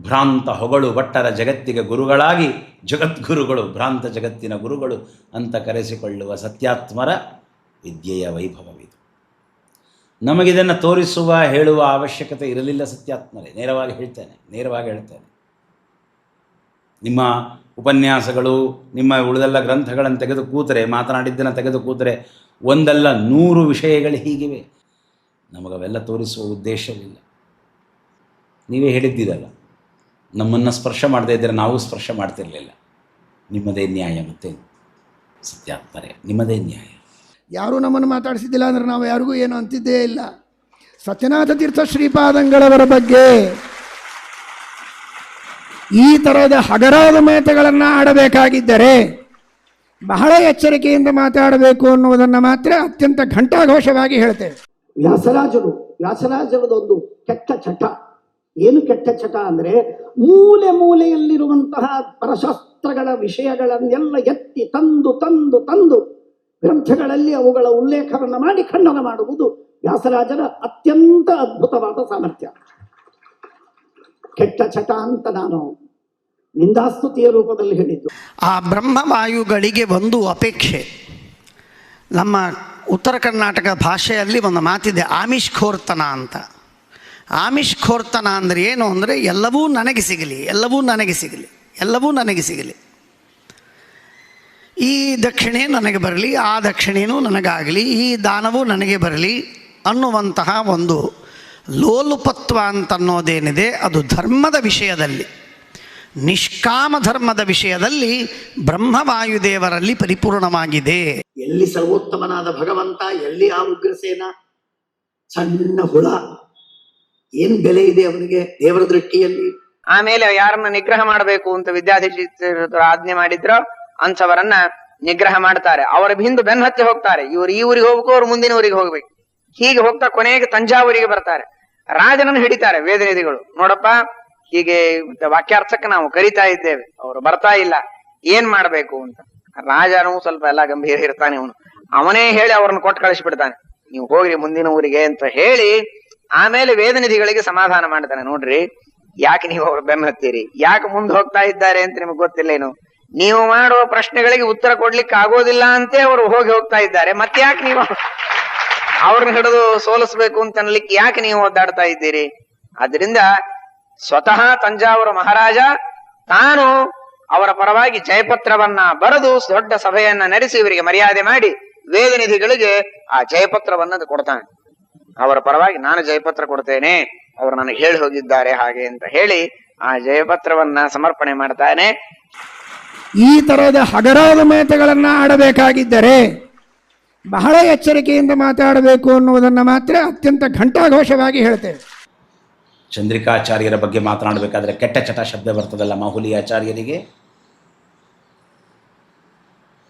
ಭ್ರಾಂತ ಹೊಗಳು ಭಟ್ಟರ ಜಗತ್ತಿಗೆ ಗುರುಗಳಾಗಿ ಜಗದ್ಗುರುಗಳು, ಭ್ರಾಂತ ಜಗತ್ತಿನ ಗುರುಗಳು ಅಂತ ಕರೆಸಿಕೊಳ್ಳುವ ಸತ್ಯಾತ್ಮರ ವಿದ್ಯೆಯ ವೈಭವವಿದು. ನಮಗಿದನ್ನು ತೋರಿಸುವ, ಹೇಳುವ ಅವಶ್ಯಕತೆ ಇರಲಿಲ್ಲ ಸತ್ಯಾತ್ಮರೇ. ನೇರವಾಗಿ ಹೇಳ್ತೇನೆ ನೇರವಾಗಿ ಹೇಳ್ತೇನೆ. ನಿಮ್ಮ ಉಪನ್ಯಾಸಗಳು, ನಿಮ್ಮ ಉಳಿದೆಲ್ಲ ಗ್ರಂಥಗಳನ್ನು ತೆಗೆದು ಕೂತರೆ, ಮಾತನಾಡಿದ್ದನ್ನು ತೆಗೆದು ಕೂತರೆ, ಒಂದಲ್ಲ ನೂರು ವಿಷಯಗಳು ಹೀಗಿವೆ. ನಮಗವೆಲ್ಲ ತೋರಿಸುವ ಉದ್ದೇಶವಿಲ್ಲ. ನೀವೇ ಹೇಳಿದ್ದೀರಲ್ಲ. ನಮ್ಮನ್ನು ಸ್ಪರ್ಶ ಮಾಡದೇ ಇದ್ದರೆ ನಾವು ಸ್ಪರ್ಶ ಮಾಡ್ತಿರಲಿಲ್ಲ. ನಿಮ್ಮದೇ ನ್ಯಾಯ ಮತ್ತೆ ಸತ್ಯಾತ್ಮರೇ ನಿಮ್ಮದೇ ನ್ಯಾಯ. ಯಾರೂ ನಮ್ಮನ್ನು ಮಾತಾಡಿಸಿದ್ದಿಲ್ಲ ಅಂದರೆ ನಾವು ಯಾರಿಗೂ ಏನು ಅಂತಿದ್ದೇ ಇಲ್ಲ. ಸತ್ಯನಾಥ ತೀರ್ಥ ಶ್ರೀಪಾದಂಗಳವರ ಬಗ್ಗೆ ಈ ಥರದ ಹಗರಾದ ಮಾತುಗಳನ್ನು ಆಡಬೇಕಾಗಿದ್ದರೆ ಬಹಳ ಎಚ್ಚರಿಕೆಯಿಂದ ಮಾತಾಡಬೇಕು ಅನ್ನುವುದನ್ನು ಮಾತ್ರ ಅತ್ಯಂತ ಘಂಟಾಘೋಷವಾಗಿ ಹೇಳ್ತೇವೆ. ವ್ಯಾಸರಾಜರು ವ್ಯಾಸರಾಜರದೊಂದು ಕೆಟ್ಟ ಚಟ. ಏನು ಕೆಟ್ಟ ಚಟ ಅಂದ್ರೆ ಮೂಲೆ ಮೂಲೆಯಲ್ಲಿರುವಂತಹ ಪರಶಾಸ್ತ್ರಗಳ ವಿಷಯಗಳನ್ನೆಲ್ಲ ಎತ್ತಿ ತಂದು ತಂದು ತಂದು ಗ್ರಂಥಗಳಲ್ಲಿ ಅವುಗಳ ಉಲ್ಲೇಖವನ್ನ ಮಾಡಿ ಖಂಡನ ಮಾಡುವುದು ವ್ಯಾಸರಾಜರ ಅತ್ಯಂತ ಅದ್ಭುತವಾದ ಸಾಮರ್ಥ್ಯ. ಕೆಟ್ಟ ಚಟ ಅಂತ ನಾನು ನಿಂದಾಸ್ತುತಿಯ ರೂಪದಲ್ಲಿ ಹೇಳಿದ್ದು. ಆ ಬ್ರಹ್ಮವಾಯುಗಳಿಗೆ ಒಂದು ಅಪೇಕ್ಷೆ. ನಮ್ಮ ಉತ್ತರ ಕರ್ನಾಟಕ ಭಾಷೆಯಲ್ಲಿ ಒಂದು ಮಾತಿದೆ, ಆಮಿಷ್ ಖೋರ್ತನ ಅಂತ. ಆಮಿಷ್ಖೋರ್ತನ ಅಂದರೆ ಏನು ಅಂದರೆ ಎಲ್ಲವೂ ನನಗೆ ಸಿಗಲಿ, ಎಲ್ಲವೂ ನನಗೆ ಸಿಗಲಿ, ಎಲ್ಲವೂ ನನಗೆ ಸಿಗಲಿ. ಈ ದಕ್ಷಿಣೆ ನನಗೆ ಬರಲಿ, ಆ ದಕ್ಷಿಣೆಯೂ ನನಗಾಗಲಿ, ಈ ದಾನವೂ ನನಗೆ ಬರಲಿ ಅನ್ನುವಂತಹ ಒಂದು ಲೋಲುಪತ್ವ ಅಂತನ್ನೋದೇನಿದೆ, ಅದು ಧರ್ಮದ ವಿಷಯದಲ್ಲಿ. ನಿಷ್ಕಾಮ ಧರ್ಮದ ವಿಷಯದಲ್ಲಿ ಬ್ರಹ್ಮವಾಯುದೇವರಲ್ಲಿ ಪರಿಪೂರ್ಣವಾಗಿದೆ. ಎಲ್ಲಿ ಸರ್ವೋತ್ತಮನಾದ ಭಗವಂತ, ಎಲ್ಲಿ ಆ ಉಗ್ರಸೇನ? ಸಣ್ಣ ಹುಳ. ಏನ್ ಬೆಲೆ ಇದೆ ಅವನಿಗೆ ದೇವರ ದೃಷ್ಟಿಯಲ್ಲಿ? ಆಮೇಲೆ ಯಾರನ್ನ ನಿಗ್ರಹ ಮಾಡಬೇಕು ಅಂತ ವಿದ್ಯಾಧೀಶರು ಆಜ್ಞೆ ಮಾಡಿದ್ರೋ ಅಂಥವರನ್ನ ನಿಗ್ರಹ ಮಾಡ್ತಾರೆ. ಅವರ ಹಿಂದೆ ಬೆನ್ನ ಹತ್ತಿ ಹೋಗ್ತಾರೆ. ಇವ್ರು ಈ ಊರಿಗೆ ಹೋಗ್ಬೇಕು, ಅವ್ರು ಮುಂದಿನ ಊರಿಗೆ ಹೋಗ್ಬೇಕು. ಹೀಗೆ ಹೋಗ್ತಾ ಕೊನೆಗೆ ತಂಜಾವೂರಿಗೆ ಬರ್ತಾರೆ. ರಾಜನನ್ನು ಹಿಡಿತಾರೆ ವೇದನಿಧಿಗಳು. ನೋಡಪ್ಪ, ಹೀಗೆ ವಾಕ್ಯಾರ್ಥಕ್ಕೆ ನಾವು ಕರಿತಾ ಇದ್ದೇವೆ. ಅವರು ಬರ್ತಾ ಇಲ್ಲ. ಏನ್ ಮಾಡ್ಬೇಕು ಅಂತ. ರಾಜನು ಸ್ವಲ್ಪ ಎಲ್ಲ ಗಂಭೀರ ಇರ್ತಾನೆ ಅವನು. ಅವನೇ ಹೇಳಿ ಅವ್ರನ್ನ ಕೊಟ್ಟು ಕಳಿಸ್ಬಿಡ್ತಾನೆ. ನೀವು ಹೋಗ್ರಿ ಮುಂದಿನ ಊರಿಗೆ ಅಂತ ಹೇಳಿ ಆಮೇಲೆ ವೇದನಿಧಿಗಳಿಗೆ ಸಮಾಧಾನ ಮಾಡ್ತಾನೆ, ನೋಡ್ರಿ. ಯಾಕೆ ನೀವು ಅವ್ರ ಬೆನ್ನ ಹತ್ತೀರಿ? ಯಾಕೆ ಮುಂದೆ ಹೋಗ್ತಾ ಇದ್ದಾರೆ ಅಂತ ನಿಮ್ಗೆ ಗೊತ್ತಿಲ್ಲೇನು ನೀವು ಮಾಡುವ ಪ್ರಶ್ನೆಗಳಿಗೆ ಉತ್ತರ ಕೊಡ್ಲಿಕ್ಕೆ ಆಗೋದಿಲ್ಲ ಅಂತೇ ಅವರು ಹೋಗಿ ಹೋಗ್ತಾ ಇದ್ದಾರೆ. ಮತ್ತೆ ಯಾಕೆ ನೀವು ಅವ್ರನ್ನ ಹಿಡಿದು ಸೋಲಿಸ್ಬೇಕು ಅಂತ ಅನ್ಲಿಕ್ಕೆ ಯಾಕೆ ನೀವು ಒದ್ದಾಡ್ತಾ ಇದ್ದೀರಿ? ಅದರಿಂದ ಸ್ವತಃ ತಂಜಾವೂರು ಮಹಾರಾಜ ತಾನು ಅವರ ಪರವಾಗಿ ಜಯಪತ್ರವನ್ನ ಬರೆದು ದೊಡ್ಡ ಸಭೆಯನ್ನ ನಡೆಸಿ, ಇವರಿಗೆ ಮರ್ಯಾದೆ ಮಾಡಿ ವೇದನಿಧಿಗಳಿಗೆ ಆ ಜಯಪತ್ರವನ್ನ ಕೊಡ್ತಾನೆ. ಅವರ ಪರವಾಗಿ ನಾನು ಜಯಪತ್ರ ಕೊಡ್ತೇನೆ. ಅವರು ನನಗೆ ಹೇಳಿ ಹೋಗಿದ್ದಾರೆ ಹಾಗೆ ಅಂತ ಹೇಳಿ ಆ ಜಯಪತ್ರವನ್ನ ಸಮರ್ಪಣೆ ಮಾಡ್ತಾನೆ. ಈ ತರಹದ ಹಗರಾದ ಮಾತುಗಳನ್ನ ಆಡಬೇಕಾಗಿದ್ದರೆ ಬಹಳ ಎಚ್ಚರಿಕೆಯಿಂದ ಮಾತಾಡಬೇಕು ಅನ್ನುವುದನ್ನು ಮಾತ್ರ ಅತ್ಯಂತ ಘಂಟಾಘೋಷವಾಗಿ ಹೇಳ್ತೇವೆ. ಚಂದ್ರಿಕಾಚಾರ್ಯರ ಬಗ್ಗೆ ಮಾತನಾಡಬೇಕಾದ್ರೆ ಕೆಟ್ಟ ಚಟ ಶಬ್ದ ಬರ್ತದಲ್ಲ ಮಾಹುಲಿ ಆಚಾರ್ಯರಿಗೆ?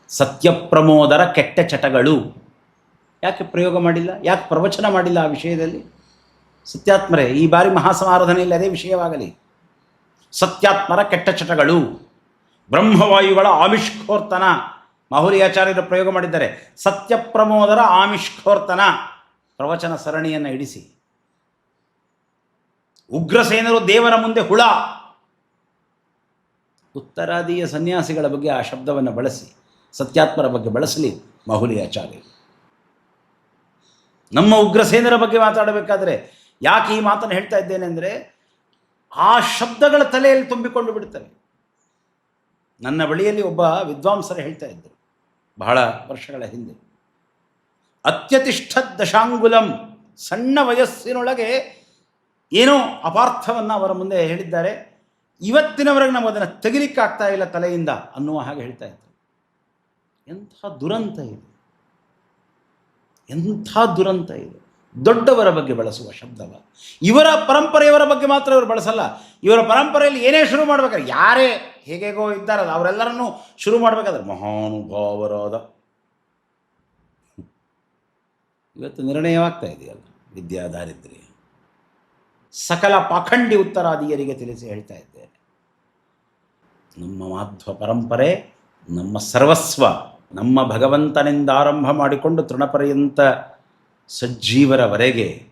ಸತ್ಯಪ್ರಮೋದರ ಕೆಟ್ಟ ಚಟಗಳು. ಯಾಕೆ ಪ್ರಯೋಗ ಮಾಡಿಲ್ಲ? ಯಾಕೆ ಪ್ರವಚನ ಮಾಡಿಲ್ಲ ಆ ವಿಷಯದಲ್ಲಿ? ಸತ್ಯಾತ್ಮರೇ, ಈ ಬಾರಿ ಮಹಾಸಮಾರಾಧನೆಯಲ್ಲಿ ಅದೇ ವಿಷಯವಾಗಲಿ. ಸತ್ಯಾತ್ಮರ ಕೆಟ್ಟ ಚಟಗಳು, ಬ್ರಹ್ಮವಾಯುಗಳ ಆಮಿಷ್ಕೋರ್ತನ. ಮಾಹುಲಿ ಆಚಾರ್ಯರು ಪ್ರಯೋಗ ಮಾಡಿದ್ದಾರೆ. ಸತ್ಯಪ್ರಮೋದರ ಆಮಿಷ್ಕೋರ್ತನ. ಪ್ರವಚನ ಸರಣಿಯನ್ನು ಇಡಿಸಿ. ಉಗ್ರಸೇನರು ದೇವರ ಮುಂದೆ ಹುಳ. ಉತ್ತರಾದಿಯ ಸನ್ಯಾಸಿಗಳ ಬಗ್ಗೆ ಆ ಶಬ್ದವನ್ನು ಬಳಸಿ, ಸತ್ಯಾತ್ಮರ ಬಗ್ಗೆ ಬಳಸಲಿ ಮಾಹುಲಿ ಆಚಾರ್ಯರು. ನಮ್ಮ ಉಗ್ರಸೇನರ ಬಗ್ಗೆ ಮಾತಾಡಬೇಕಾದ್ರೆ ಯಾಕೆ ಈ ಮಾತನ್ನು ಹೇಳ್ತಾ ಇದ್ದೇನೆ ಅಂದರೆ ಆ ಶಬ್ದಗಳ ತಲೆಯಲ್ಲಿ ತುಂಬಿಕೊಂಡು ಬಿಡುತ್ತವೆ. ನನ್ನ ಬಳಿಯಲ್ಲಿ ಒಬ್ಬ ವಿದ್ವಾಂಸರು ಹೇಳ್ತಾ ಇದ್ದರು, ಬಹಳ ವರ್ಷಗಳ ಹಿಂದೆ. ಅತ್ಯತಿಷ್ಠ ದಶಾಂಗುಲಂ ಸಣ್ಣ ವಯಸ್ಸಿನೊಳಗೆ ಏನೋ ಅಪಾರ್ಥವನ್ನು ಅವರ ಮುಂದೆ ಹೇಳಿದ್ದಾರೆ. ಇವತ್ತಿನವರೆಗೆ ನಾವು ಅದನ್ನು ತೆಗಿಲಿಕ್ಕಾಗ್ತಾ ಇಲ್ಲ ತಲೆಯಿಂದ ಅನ್ನುವ ಹಾಗೆ ಹೇಳ್ತಾ ಇದ್ದರು. ಎಂಥ ದುರಂತ ಇದು. ಎಂಥ ದುರಂತ ಇದು. ದೊಡ್ಡವರ ಬಗ್ಗೆ ಬಳಸುವ ಶಬ್ದವ. ಇವರ ಪರಂಪರೆಯವರ ಬಗ್ಗೆ ಮಾತ್ರ ಇವರು ಬಳಸಲ್ಲ. ಇವರ ಪರಂಪರೆಯಲ್ಲಿ ಏನೇ ಶುರು ಮಾಡ್ಬೇಕಾದ್ರೆ ಯಾರೇ ಹೇಗೇಗೋ ಇದ್ದಾರಲ್ಲ, ಅವರೆಲ್ಲರನ್ನು ಶುರು ಮಾಡಬೇಕಾದ್ರೆ ಮಹಾನುಭಾವರಾದ. ಇವತ್ತು ನಿರ್ಣಯವಾಗ್ತಾ ಇದೆಯಲ್ಲ ವಿದ್ಯಾ ದಾರಿದ್ರ್ಯ ಸಕಲ ಪಾಖಂಡಿ ಉತ್ತರಾದಿಯರಿಗೆ ತಿಳಿಸಿ ಹೇಳ್ತಾ ಇದ್ದೇನೆ. ನಮ್ಮ ಮಾಧ್ವ ಪರಂಪರೆ, ನಮ್ಮ ಸರ್ವಸ್ವ ನಮ್ಮ ಭಗವಂತನಿಂದ ಆರಂಭ ಮಾಡಿಕೊಂಡು ತೃಣಪರ್ಯಂತ ಸಜ್ಜೀವರವರೆಗೆ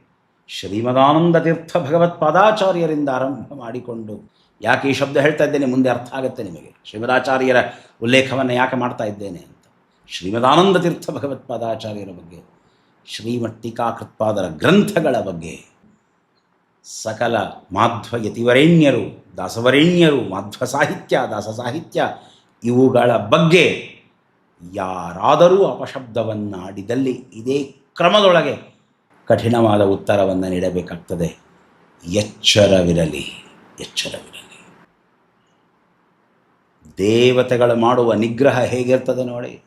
ಶ್ರೀಮದಾನಂದ ತೀರ್ಥ ಭಗವತ್ಪಾದಾಚಾರ್ಯರಿಂದ ಆರಂಭ ಮಾಡಿಕೊಂಡು ಯಾಕೆ ಈ ಶಬ್ದ ಹೇಳ್ತಾ ಇದ್ದೇನೆ, ಮುಂದೆ ಅರ್ಥ ಆಗುತ್ತೆ ನಿಮಗೆ. ಶ್ರೀಮದಾಚಾರ್ಯರ ಉಲ್ಲೇಖವನ್ನು ಯಾಕೆ ಮಾಡ್ತಾ ಇದ್ದೇನೆ ಅಂತ. ಶ್ರೀಮದಾನಂದ ತೀರ್ಥ ಭಗವತ್ಪಾದಾಚಾರ್ಯರ ಬಗ್ಗೆ, ಶ್ರೀಮಟ್ಟಿಕಾಕೃತ್ಪಾದರ ಗ್ರಂಥಗಳ ಬಗ್ಗೆ, ಸಕಲ ಮಾಧ್ವ ಯತಿವರೇಣ್ಯರು, ದಾಸವರೇಣ್ಯರು, ಮಾಧ್ವ ಸಾಹಿತ್ಯ, ದಾಸ ಸಾಹಿತ್ಯ ಇವುಗಳ ಬಗ್ಗೆ ಯಾರಾದರೂ ಅಪಶಬ್ದವನ್ನಾಡಿದಲ್ಲಿ ಇದೇ ಕ್ರಮದೊಳಗೆ ಕಠಿಣವಾದ ಉತ್ತರವನ್ನು ನೀಡಬೇಕಾಗ್ತದೆ. ಎಚ್ಚರವಿರಲಿ ಎಚ್ಚರವಿರಲಿ. ದೇವತೆಗಳು ಮಾಡುವ ನಿಗ್ರಹ ಹೇಗಿರ್ತದೆ ನೋಡಿ.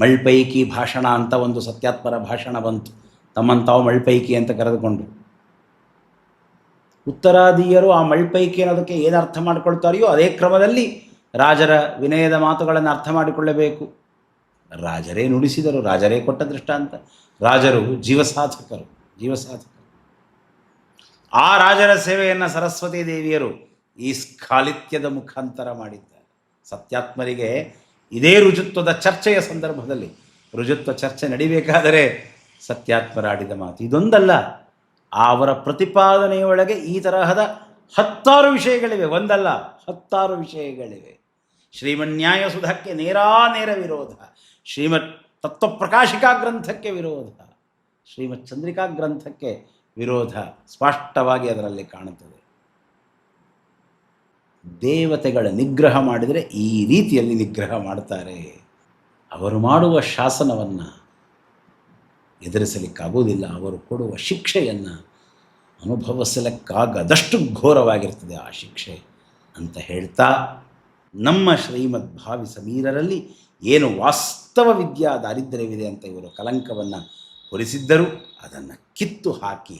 ಮಳ್ಪೈಕಿ ಭಾಷಣ ಅಂತ ಒಂದು ಸತ್ಯಾತ್ಮರ ಭಾಷಣ ಬಂತು. ತಮ್ಮಂತಾವು ಮಳ್ಪೈಕಿ ಅಂತ ಕರೆದುಕೊಂಡು. ಉತ್ತರಾದಿಯರು ಆ ಮಳ್ಪೈಕಿ ಅನ್ನೋದಕ್ಕೆ ಏನು ಅರ್ಥ ಮಾಡ್ಕೊಳ್ತಾರೆಯೋ ಅದೇ ಕ್ರಮದಲ್ಲಿ ರಾಜರ ವಿನಯದ ಮಾತುಗಳನ್ನು ಅರ್ಥ ಮಾಡಿಕೊಳ್ಳಬೇಕು. ರಾಜರೇ ನುಡಿಸಿದರು, ರಾಜರೇ ಕೊಟ್ಟ ದೃಷ್ಟಾಂತ. ರಾಜರು ಜೀವಸಾಧಕರು ಜೀವಸಾಧಕರು. ಆ ರಾಜರ ಸೇವೆಯನ್ನು ಸರಸ್ವತಿ ದೇವಿಯರು ಈ ಸ್ಖಾಲಿತ್ಯದ ಮುಖಾಂತರ ಮಾಡಿದ್ದಾರೆ. ಸತ್ಯಾತ್ಮರಿಗೆ ಇದೇ ರುಜುತ್ವದ ಚರ್ಚೆಯ ಸಂದರ್ಭದಲ್ಲಿ, ರುಜುತ್ವ ಚರ್ಚೆ ನಡಿಬೇಕಾದರೆ ಸತ್ಯಾತ್ಮರಾಡಿದ ಮಾತು ಇದೊಂದಲ್ಲ. ಅವರ ಪ್ರತಿಪಾದನೆಯೊಳಗೆ ಈ ತರಹದ ಹತ್ತಾರು ವಿಷಯಗಳಿವೆ, ಒಂದಲ್ಲ, ಹತ್ತಾರು ವಿಷಯಗಳಿವೆ. ಶ್ರೀಮನ್ಯಾಯ ಸುಧಕ್ಕೆ ನೇರಾನೇರ ವಿರೋಧ. ಶ್ರೀಮತ್ ತತ್ವಪ್ರಕಾಶಿಕಾ ಗ್ರಂಥಕ್ಕೆ ವಿರೋಧ. ಶ್ರೀಮತ್ ಚಂದ್ರಿಕಾ ಗ್ರಂಥಕ್ಕೆ ವಿರೋಧ ಸ್ಪಷ್ಟವಾಗಿ ಅದರಲ್ಲಿ ಕಾಣುತ್ತದೆ. ದೇವತೆಗಳ ನಿಗ್ರಹ ಮಾಡಿದರೆ ಈ ರೀತಿಯಲ್ಲಿ ನಿಗ್ರಹ ಮಾಡ್ತಾರೆ. ಅವರು ಮಾಡುವ ಶಾಸನವನ್ನು ಎದುರಿಸಲಿಕ್ಕಾಗುವುದಿಲ್ಲ. ಅವರು ಕೊಡುವ ಶಿಕ್ಷೆಯನ್ನು ಅನುಭವಿಸಲಿಕ್ಕಾಗದಷ್ಟು ಘೋರವಾಗಿರ್ತದೆ ಆ ಶಿಕ್ಷೆ ಅಂತ ಹೇಳ್ತಾ ನಮ್ಮ ಶ್ರೀಮದ್ ಭಾವಿ ಸಮೀರರಲ್ಲಿ ಏನು ವಾಸ್ತವ ವಿದ್ಯಾ ದಾರಿದ್ರ್ಯವಿದೆ ಅಂತ ಇವರು ಕಲಂಕವನ್ನು ಹೊರಿಸಿದ್ದರು, ಅದನ್ನು ಕಿತ್ತು ಹಾಕಿ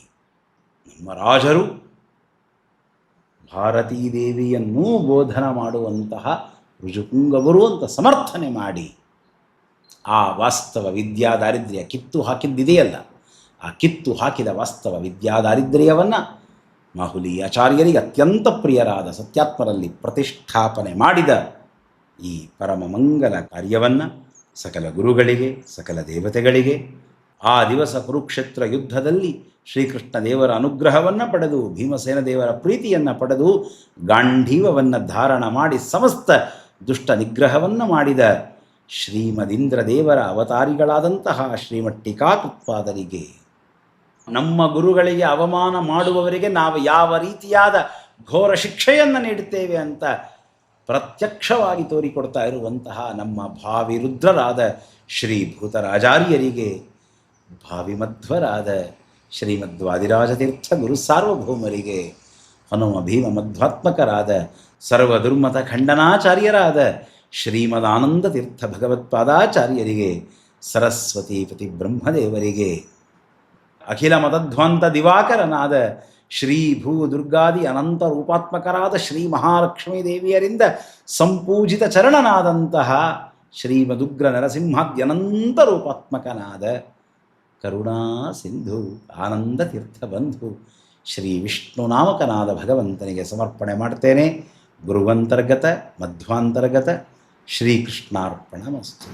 ನಮ್ಮ ರಾಜರು ಭಾರತೀ ದೇವಿಯನ್ನೂ ಬೋಧನ ಮಾಡುವಂತಹ ರುಜುಕುಂಗವರು ಅಂತ ಸಮರ್ಥನೆ ಮಾಡಿ ಆ ವಾಸ್ತವ ವಿದ್ಯಾ ದಾರಿದ್ರ್ಯ ಕಿತ್ತು ಹಾಕಿದ್ದಿದೆಯಲ್ಲ, ಆ ಕಿತ್ತು ಹಾಕಿದ ವಾಸ್ತವ ವಿದ್ಯಾ ದಾರಿದ್ರ್ಯವನ್ನು ಮಾಹುಲಿ ಆಚಾರ್ಯರಿಗೆ ಅತ್ಯಂತ ಪ್ರಿಯರಾದ ಸತ್ಯಾತ್ಮರಲ್ಲಿ ಪ್ರತಿಷ್ಠಾಪನೆ ಮಾಡಿದ ಈ ಪರಮ ಮಂಗಲ ಕಾರ್ಯವನ್ನು ಸಕಲ ಗುರುಗಳಿಗೆ, ಸಕಲ ದೇವತೆಗಳಿಗೆ, ಆ ದಿವಸ ಕುರುಕ್ಷೇತ್ರ ಯುದ್ಧದಲ್ಲಿ ಶ್ರೀಕೃಷ್ಣ ದೇವರ ಅನುಗ್ರಹವನ್ನು ಪಡೆದು, ಭೀಮಸೇನ ದೇವರ ಪ್ರೀತಿಯನ್ನು ಪಡೆದು, ಗಾಂಧೀವವನ್ನು ಧಾರಣ ಮಾಡಿ ಸಮಸ್ತ ದುಷ್ಟ ನಿಗ್ರಹವನ್ನು ಮಾಡಿದ ಶ್ರೀಮದಿಂದ್ರ ದೇವರ ಅವತಾರಿಗಳಾದಂತಹ ಶ್ರೀಮಟ್ಟಿಕಾಕೃತ್ಪಾದರಿಗೆ ನಮ್ಮ ಗುರುಗಳಿಗೆ ಅವಮಾನ ಮಾಡುವವರಿಗೆ ನಾವು ಯಾವ ರೀತಿಯಾದ ಘೋರ ಶಿಕ್ಷೆಯನ್ನು ನೀಡುತ್ತೇವೆ ಅಂತ ಪ್ರತ್ಯಕ್ಷವಾಗಿ ತೋರಿಕೊಡ್ತಾ ಇರುವಂತಹ ನಮ್ಮ ಭಾವಿ ರುದ್ರರಾದ ಶ್ರೀ ಭೂತರಾಜಾರ್ಯರಿಗೆ ಭಾವಿ ಮಧ್ವರಾದ ಶ್ರೀಮದ್ವಾದಿರಾಜತೀರ್ಥ ಗುರು ಸಾರ್ವಭೌಮರಿಗೆ, ಹನುಮ ಭೀಮ ಮಧ್ವಾತ್ಮಕರಾದ ಸರ್ವ ದುರ್ಮತ ಖಂಡನಾಚಾರ್ಯರಾದ ಶ್ರೀಮದಾನಂದ ತೀರ್ಥ ಭಗವತ್ಪಾದಾಚಾರ್ಯರಿಗೆ, ಸರಸ್ವತಿ ಪತಿ ಬ್ರಹ್ಮದೇವರಿಗೆ ಅಖಿಲ ಮತಧ್ವಂತ ದಿವಾಕರನಾದ ಶ್ರೀ ಭೂ ದುರ್ಗಾದಿ ಅನಂತ ರೂಪಾತ್ಮಕರಾದ ಶ್ರೀ ಮಹಾಲಕ್ಷ್ಮೀ ದೇವಿಯರಿಂದ ಸಂಪೂಜಿತ ಚರಣನಾದಂತಹ ಶ್ರೀಮದುಗ್ರ ನರಸಿಂಹಾದ್ಯನಂತ ರೂಪಾತ್ಮಕನಾದ ಕರುಣಾ ಸಿಂಧು, ಆನಂದ ತೀರ್ಥ ಬಂಧು, ಶ್ರೀ ವಿಷ್ಣು ನಾಮಕನಾದ ಭಗವಂತನಿಗೆ ಸಮರ್ಪಣೆ ಮಾಡ್ತೇನೆ. ಗುರುವಂತರ್ಗತ, ಮಧ್ವಾಂತರ್ಗತ, ಶ್ರೀಕೃಷ್ಣಾರ್ಪಣ ಮಸ್ತು.